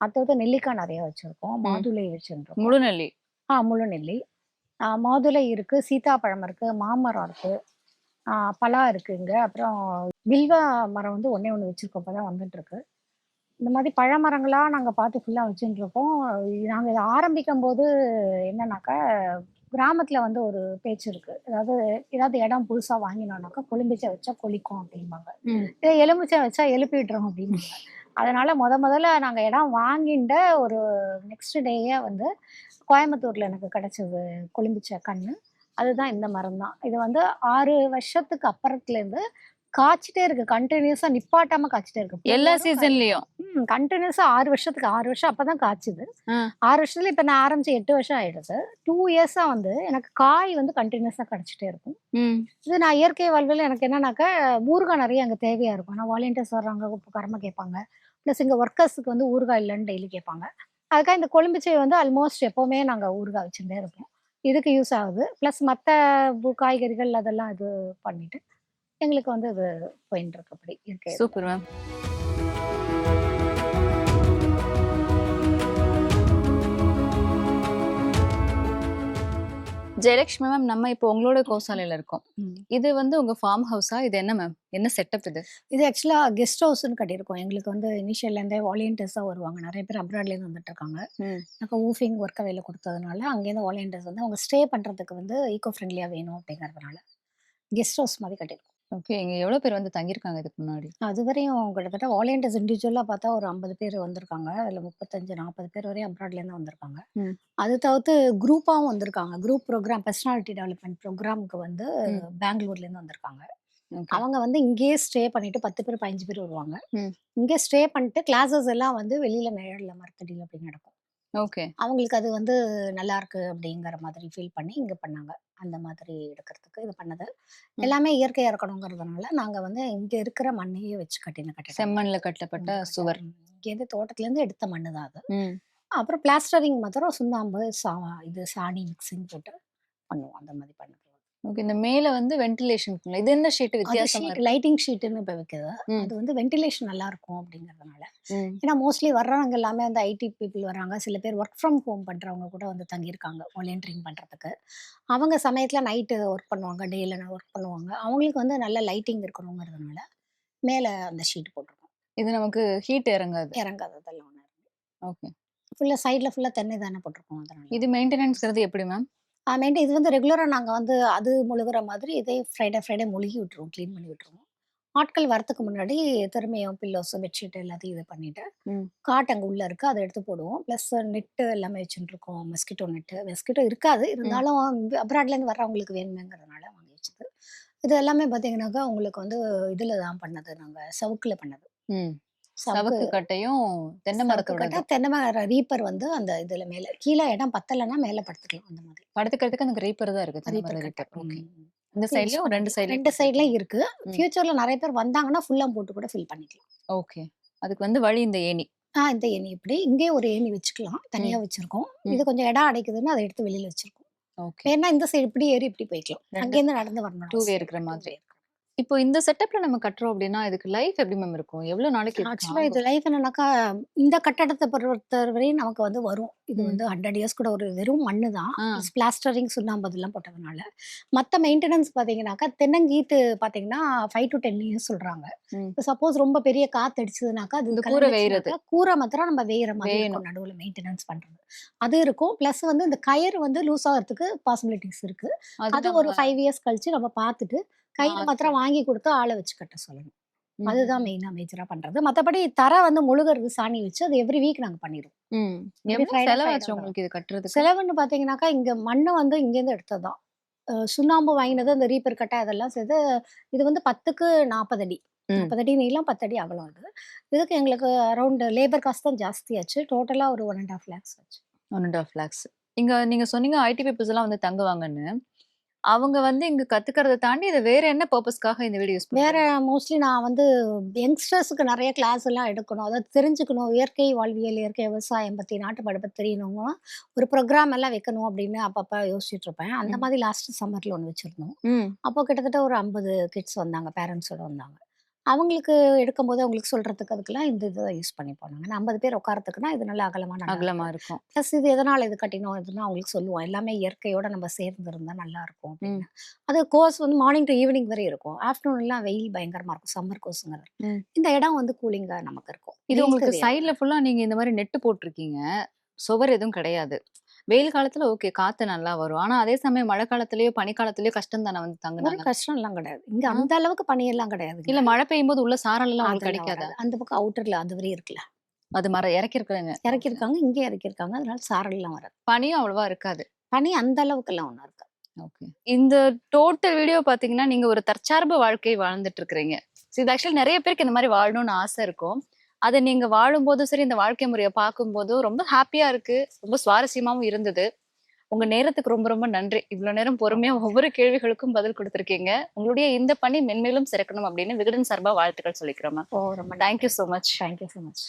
[SPEAKER 1] அடுத்தது நெல்லிக்காய் நிறைய வச்சிருக்கோம். மாதுளை வச்சிருக்கோம்.
[SPEAKER 3] முழுநெல்லி.
[SPEAKER 1] ஆ முழு நெல்லி மாதுளை இருக்கு சீதாப்பழம் இருக்கு மாமரம் இருக்கு. பலா இருக்குங்க. அப்புறம் வில்வ மரம் வந்து ஒண்ணே ஒன்று வச்சிருக்கோம். இப்பதான் வந்துட்டு இருக்கு. இந்த மாதிரி பழமரங்களா நாங்க பார்த்து ஃபுல்லா வச்சுட்டு இருக்கோம். நாங்க இதை ஆரம்பிக்கும் போது என்னன்னாக்கா கிராமத்துல வந்து ஒரு பேச்சு இருக்கு. அதாவது ஏதாவது இடம் புதுசா வாங்கினோம்னாக்கா கொழும்பிச்சை வச்சா கொளிக்கும் அப்படிம்பாங்க. இதே எலுமிச்சை வச்சா எழுப்பிடுறோம் அப்படிம்பாங்க. அதனால முத முதல்ல நாங்க இடம் வாங்கிட்ட ஒரு நெக்ஸ்ட் டேயே வந்து கோயம்புத்தூர்ல எனக்கு கிடைச்சது கொழும்பிச்சை கண்ணு. அதுதான் இந்த மரம் தான் இது வந்து ஆறு வருஷத்துக்கு அப்புறத்துல இருந்து காய்ச்சிட்டே இருக்கு. கண்டினியூஸா நிப்பாட்டாம காய்ச்சிட்டே இருக்கு.
[SPEAKER 3] எல்லா சீசன்லயும்
[SPEAKER 1] கண்டினியூஸா ஆறு வருஷத்துக்கு ஆறு வருஷம் அப்பதான் காய்ச்சுது. ஆறு வருஷத்துல இப்ப நான் ஆரம்பிச்சு எட்டு வருஷம் ஆயிடுது. டூ இயர்ஸா வந்து எனக்கு காய் வந்து கண்டினியூஸா கிடைச்சிட்டே இருக்கும். இது நான் இயற்கை வாழ்வில் எனக்கு என்னன்னாக்கா ஊறுகாய் நிறைய அங்கே தேவையா இருக்கும். நான் வாலண்டியர்ஸ் வர்றாங்க உப்புக்காரமா கேட்பாங்க. ப்ளஸ் இங்கே ஒர்க்கர்ஸுக்கு வந்து ஊறுகாய் இல்லைன்னு டெய்லி கேட்பாங்க. அதுக்காக இந்த கொழும்புச்சை வந்து ஆல்மோஸ்ட் எப்போவுமே நாங்கள் ஊறுகாய் வச்சுட்டே இருப்போம். இதுக்கு யூஸ் ஆகுது. ப்ளஸ் மற்ற காய்கறிகள் அதெல்லாம் இது பண்ணிட்டு எங்களுக்கு வந்து இது போயின்னு இருக்கு அப்படி
[SPEAKER 3] சூப்பர் மேம் ஜெயலட்சுமி மேம் நம்ம இப்போ உங்களோட கோசாலையில இருக்கோம். இது வந்து உங்க ஃபார்ம் ஹவுஸா இது என்ன மேம் என்ன செட்டப் இது?
[SPEAKER 1] இது ஆக்சுவலாக கெஸ்ட் ஹவுஸ்னு கட்டியிருக்கோம். எங்களுக்கு வந்து இனிஷியல்லேருந்தே வாலண்டியர்ஸாக வருவாங்க. நிறைய பேர் அப்ராட்லேருந்து வந்துட்டு இருக்காங்க. எனக்கு ஊஃபிங் ஒர்க்கை வேலை கொடுத்ததுனால அங்கேருந்து வாலண்டியர்ஸ் வந்து அவங்க ஸ்டே பண்ணுறதுக்கு வந்து ஈகோ ஃப்ரெண்ட்லியாக வேணும் அப்படிங்கிறதுனால கெஸ்ட் ஹவுஸ் மாதிரி கட்டியிருக்கோம்.
[SPEAKER 3] ஓகே இங்க எவ்வளவு பேர் வந்து தங்கியிருக்காங்க இதுக்கு முன்னாடி
[SPEAKER 1] அதுவரையும் கிட்டத்தட்ட வாலண்டியர்ஸ் இண்டிவிஜுவலாக பார்த்தா ஒரு ஐம்பது பேர் வந்திருக்காங்க அதில் முப்பத்தஞ்சு நாற்பது பேர் வரையும் அப்ராட்லேருந்து வந்திருக்காங்க
[SPEAKER 3] ம்.
[SPEAKER 1] அது தவிர்த்து குரூப்பாகவும் வந்திருக்காங்க குரூப் ப்ரோக்ராம் பர்சனாலிட்டி டெவலப்மெண்ட் ப்ரோக்ராமுக்கு வந்து
[SPEAKER 3] ம்.
[SPEAKER 1] பெங்களூர்லேருந்து வந்திருக்காங்க. அவங்க வந்து இங்கேயே ஸ்டே பண்ணிட்டு பத்து பேர் பதினஞ்சு பேர் வருவாங்க
[SPEAKER 3] ம்.
[SPEAKER 1] இங்கே ஸ்டே பண்ணிட்டு கிளாஸஸ் எல்லாம் வந்து வெளியில நிழல்ல மரத்தடியில் அப்படி நடக்கும்
[SPEAKER 3] ஓகே.
[SPEAKER 1] அவங்களுக்கு அது வந்து நல்லா இருக்கு அப்படிங்கிற மாதிரி ஃபீல் பண்ணி இங்க பண்ணாங்க. அந்த மாதிரி எடுக்கிறதுக்கு இது பண்ணது. எல்லாமே இயற்கையா இருக்கணுங்கிறதுனால நாங்க வந்து இங்க இருக்கிற மண்ணையே வச்சு கட்டின கட்டிடம்.
[SPEAKER 3] செம்மண்ல கட்டப்பட்ட சுவர்.
[SPEAKER 1] இங்கேருந்து தோட்டத்துல இருந்து எடுத்த மண்ணு தான் அது. அப்புறம் பிளாஸ்டரிங் மாத்திரம் சுண்ணாம்பு சா இது சாணி மிக்சிங் போட்டு பண்ணுவோம். அந்த மாதிரி பண்ணுறது
[SPEAKER 3] ஓகே இந்த மேல வந்து வென்டிலேஷன் இது என்ன ஷீட் வித்தியாசமா
[SPEAKER 1] லைட்டிங் ஷீட்டுன்னு இப்போ வைக்குது.
[SPEAKER 3] ம்.
[SPEAKER 1] அது வந்து வென்டிலேஷன் நல்லா இருக்கும் அப்படிங்கிறதுனால. ஏன்னா மோஸ்ட்லி வர்றவங்க எல்லாமே வந்து ஐடி பீப்புள் வராங்க சில பேர் ஒர்க் ஃப்ரம் ஹோம் பண்றவங்க கூட வந்து தங்கியிருக்காங்க வாலண்டியரிங் பண்றதுக்கு. அவங்க சமயத்துல நைட்டு ஒர்க் பண்ணுவாங்க டேல ஒர்க் பண்ணுவாங்க. அவங்களுக்கு வந்து நல்ல லைட்டிங் இருக்கணுங்கிறதுனால மேல அந்த ஷீட் போட்டிருக்கோம்.
[SPEAKER 3] இது நமக்கு ஹீட் இறங்காது.
[SPEAKER 1] இறங்காததெல்லாம் ஒன்று
[SPEAKER 3] ஓகே
[SPEAKER 1] ஃபுல்லா சைட்ல ஃபுல்லா தென்னை தானே போட்டிருக்கோம் அதனால.
[SPEAKER 3] இது மெயின்டெனன்ஸ்ங்கிறது எப்படி மேம்
[SPEAKER 1] மெயின்டைன் இது வந்து ரெகுலரா நாங்க வந்து அது முழுகிற மாதிரி இதே ஃப்ரைடே ஃப்ரைடே முழுகி விட்டுருவோம் க்ளீன் பண்ணி விட்டுருவோம். ஆட்கள் வரத்துக்கு முன்னாடி திரும்பியும் பில்லோஸ் பெட்ஷீட் எல்லாத்தையும் இது பண்ணிட்டு
[SPEAKER 3] ம்.
[SPEAKER 1] காட் அங்கே உள்ள இருக்கு அதை எடுத்து போடுவோம். ப்ளஸ் நெட்டு எல்லாமே வச்சுட்டு இருக்கோம் மெஸ்கிட்டோ நெட்டு மெஸ்கிட்டோ இருக்காது இருந்தாலும் அப்ராட்லேருந்து வர்றவங்களுக்கு வேணுமேங்கிறதுனால வாங்கி வச்சது இது எல்லாமே பார்த்தீங்கன்னாக்கா உங்களுக்கு வந்து இதில் தான் பண்ணது நாங்கள் சவுக்கில் பண்ணது. சவுக்கு
[SPEAKER 3] கட்டையும் தென்னை மரத்தோட
[SPEAKER 1] தென்னை மர ரீப்பர் வந்து அந்த இதில் மேலே கீழே இடம் பத்தலைன்னா மேலே படுத்துக்கலாம் அந்த மாதிரி.
[SPEAKER 3] படுத்துக்கிறதுக்கு அந்த ரீப்பர் தான் இருக்கு தென்னை
[SPEAKER 1] ரீப்பர்
[SPEAKER 3] ஓகே. இந்த சைட்லயும் ரெண்டு. சைட்லயும்
[SPEAKER 1] ரெண்டு சைட்லயும் இருக்கு. ஃபியூச்சர்ல நிறைய பேர் வந்தாங்கன்னா ஃபுல்லா போட்டு கூட ஃபில் பண்ணிக்கலாம்.
[SPEAKER 3] ஓகே. அதுக்கு வந்து வழி இந்த ஏணி.
[SPEAKER 1] ஆ இந்த ஏணி இப்படி இங்கே ஒரு ஏணி வச்சுக்கலாம் தனியா வச்சிருக்கோம். இது கொஞ்சம் இடம் அடைக்குதுன்னு அதை எடுத்து வெளியில வச்சிருக்கோம்.
[SPEAKER 3] ஓகே.
[SPEAKER 1] ஏன்னா இந்த சைடு இப்படி ஏறி இப்படி போய்க்கலாம். அங்கேருந்து நடந்து வரணும்
[SPEAKER 3] way
[SPEAKER 1] அவசியம்
[SPEAKER 3] இருக்கிற. மாதிரி. இப்போ இந்த செட்டப்ல நம்ம கட்டுறோம் அப்படின்னா இதுக்கு லைஃப் எப்படி மேம் இருக்கும் எவ்வளவு நாளைக்கு
[SPEAKER 1] ஆக்சுவலா இது? லைஃப் என்னன்னாக்கா இந்த கட்டடத்தை பொறுத்தவரை வரையும் நமக்கு வந்து வரும் இது. வந்து ஹண்ட்ரட் இயர்ஸ் கூட ஒரு வெறும் மண்ணு தான். பிளாஸ்டரிங் சுண்ணாம்பு அதெல்லாம் போட்டதுனால மற்ற மெயின்டெனன்ஸ் பாத்தீங்கன்னாக்கா தென்னங்கீத்து பாத்தீங்கன்னா ஃபைவ் டு டென் இயர்ஸ் சொல்றாங்க சப்போஸ் ரொம்ப பெரிய காத்து அடிச்சதுனாக்கா அது
[SPEAKER 3] கூரை வேயிறது.
[SPEAKER 1] கூரை மாத்திரம் நம்ம வேயிற மாதிரி. இருக்கும் நடுவுல மெயின்டெனன்ஸ் பண்றது அது இருக்கும் பிளஸ் வந்து இந்த கயிறு வந்து லூஸ் ஆகிறதுக்கு பாசிபிலிட்டிஸ் இருக்கு
[SPEAKER 3] அது
[SPEAKER 1] ஒரு ஃபைவ் இயர்ஸ் கழிச்சு நம்ம பார்த்துட்டு
[SPEAKER 3] மாத்தி-
[SPEAKER 1] மாத்திரம் வாங்கி கொடுத்து ஆளை வச்சு கட்ட சொல்லணும். அதுதான் மெயினா மேஜரா பண்றது. மத்தபடி தர வந்து முழுகிறது சாணி வச்சு அது எவ்ரி வீக் நாங்க பண்ணிடுவோம். செலவுன்னு பாத்தீங்கன்னாக்கா இங்க மண்ணை வந்து இங்கேருந்து எடுத்ததுதான். அஹ் சுண்ணாம்பு வாங்கினது இந்த ரீப்பர் கட்டை அதெல்லாம் சேர்த்து இது வந்து பத்துக்கு நாற்பது அடி. நாற்பது அடி நீளம் பத்து அடி அகலம் அது. இதுக்கு எங்களுக்கு அரௌண்ட் லேபர் காஸ்ட் தான் ஜாஸ்தியாச்சு டோட்டலா ஒரு ஒன் அண்ட் ஆஃப் லேக்ஸ் ஆச்சு.
[SPEAKER 3] ஒன் அண்ட் ஆஃப் லேக்ஸ் இங்க நீங்க சொன்னீங்க ஐடி பீப்புள்ஸ் எல்லாம் வந்து தங்குவாங்கன்னு. அவங்க வந்து இங்க கத்துக்கிறத தாண்டி இதை வேற என்ன பர்பஸ்க்காக இந்த வீடியோ யூஸ்
[SPEAKER 1] வேற மோஸ்ட்லி நான் வந்து யங்ஸ்டர்ஸுக்கு நிறைய கிளாஸ் எல்லாம் எடுக்கணும். அதாவது தெரிஞ்சுக்கணும் இயற்கை வாழ்வியல் இயற்கை விவசாயம் பற்றி நாட்டு படுப்பை தெரியணும் ஒரு ப்ரோக்ராம் எல்லாம் வைக்கணும் அப்படின்னு அப்பப்போ யோசிச்சுட்டு இருப்பேன். அந்த. மாதிரி லாஸ்ட் சம்மரில் ஒன்று வச்சுருந்தோம். அப்போ கிட்டத்தட்ட ஒரு ஐம்பது கிட்ஸ் வந்தாங்க பேரண்ட்ஸோட வந்தாங்க. அவங்களுக்கு எடுக்கும்போது அவங்களுக்கு சொல்றதுக்கு அதுக்கெல்லாம் இந்த இதை யூஸ் பண்ணி போனாங்க. நான் ஐம்பது பேர் உட்காரத்துக்குன்னா இது நல்ல அகலமா நல்லா
[SPEAKER 3] அகலமா இருக்கும்.
[SPEAKER 1] ப்ளஸ் இது எதனால இது கட்டினோம் இதுன்னு அவங்களுக்கு சொல்லுவோம். எல்லாமே இயற்கையோட நம்ம சேர்ந்து இருந்தா நல்லா இருக்கும் அப்படின்னு. அது கோர்ஸ் வந்து மார்னிங் டு ஈவினிங் வரை இருக்கும். ஆஃப்டர்நூன் எல்லாம் வெயில் பயங்கரமா இருக்கும் சம்மர் கோர்ஸுங்கிறது. இந்த இடம் வந்து கூலிங்கா நமக்கு இருக்கும்.
[SPEAKER 3] இது உங்களுக்கு. சைடுல ஃபுல்லா நீங்க இந்த மாதிரி நெட் போட்டிருக்கீங்க. சுவர் எதுவும் கிடையாது. வெயில் காலத்துல ஓகே காத்து நல்லா வரும். ஆனா அதே சமயம் மழை காலத்திலயோ பனி காலத்திலயோ கஷ்டம் தானே வந்து தங்குனாங்க.
[SPEAKER 1] கஷ்டம் எல்லாம் கிடையாது. இங்க. அந்த அளவுக்கு பனி எல்லாம் கிடையாது
[SPEAKER 3] இல்ல மழை பெய்யும் போது உள்ள சாரல் எல்லாம் கிடைக்காதா?
[SPEAKER 1] அந்த பக்கம் அவுட்டர்ல அது வரை இருக்குல்ல.
[SPEAKER 3] அது மரம் இறக்கி இருக்கிறாங்க
[SPEAKER 1] இறக்கியிருக்காங்க இங்கே இறக்கியிருக்காங்க அதனால சாரல் எல்லாம் வராது.
[SPEAKER 3] பனியும் அவ்வளவா இருக்காது.
[SPEAKER 1] பனி அந்த அளவுக்கு எல்லாம் ஒன்றும் இருக்கு
[SPEAKER 3] ஓகே. இந்த டோட்டல் வீடியோ பாத்தீங்கன்னா நீங்க ஒரு தற்சார்பு வாழ்க்கை வாழ்ந்துட்டு இருக்கிறீங்க. இது ஆக்சுவலி நிறைய பேருக்கு இந்த மாதிரி வாழணும்னு ஆசை இருக்கும். அதை நீங்க வாழும்போதும் சரி இந்த வாழ்க்கை முறையை பார்க்கும்போதும் ரொம்ப ஹாப்பியா இருக்கு. ரொம்ப சுவாரஸ்யமாவும் இருந்தது. உங்க நேரத்துக்கு ரொம்ப ரொம்ப நன்றி. இவ்வளவு நேரம் பொறுமையா ஒவ்வொரு கேள்விகளுக்கும் பதில் கொடுத்திருக்கீங்க. உங்களுடைய இந்த பணி மென்மேலும் சிறக்கணும் அப்படின்னு விகடன் சார்பா வாழ்த்துக்கள் சொல்லிக்கிறோம்
[SPEAKER 1] ஓ ரொம்ப
[SPEAKER 3] thank you so much
[SPEAKER 1] thank you so much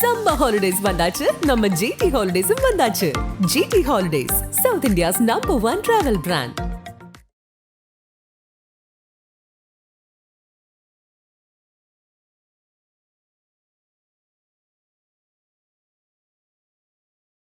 [SPEAKER 2] summer holidays வந்தாச்சு. நம்ம ஜிடி ஹாலிடேஸும் வந்தாச்சு. GT holidays south India's number one travel brand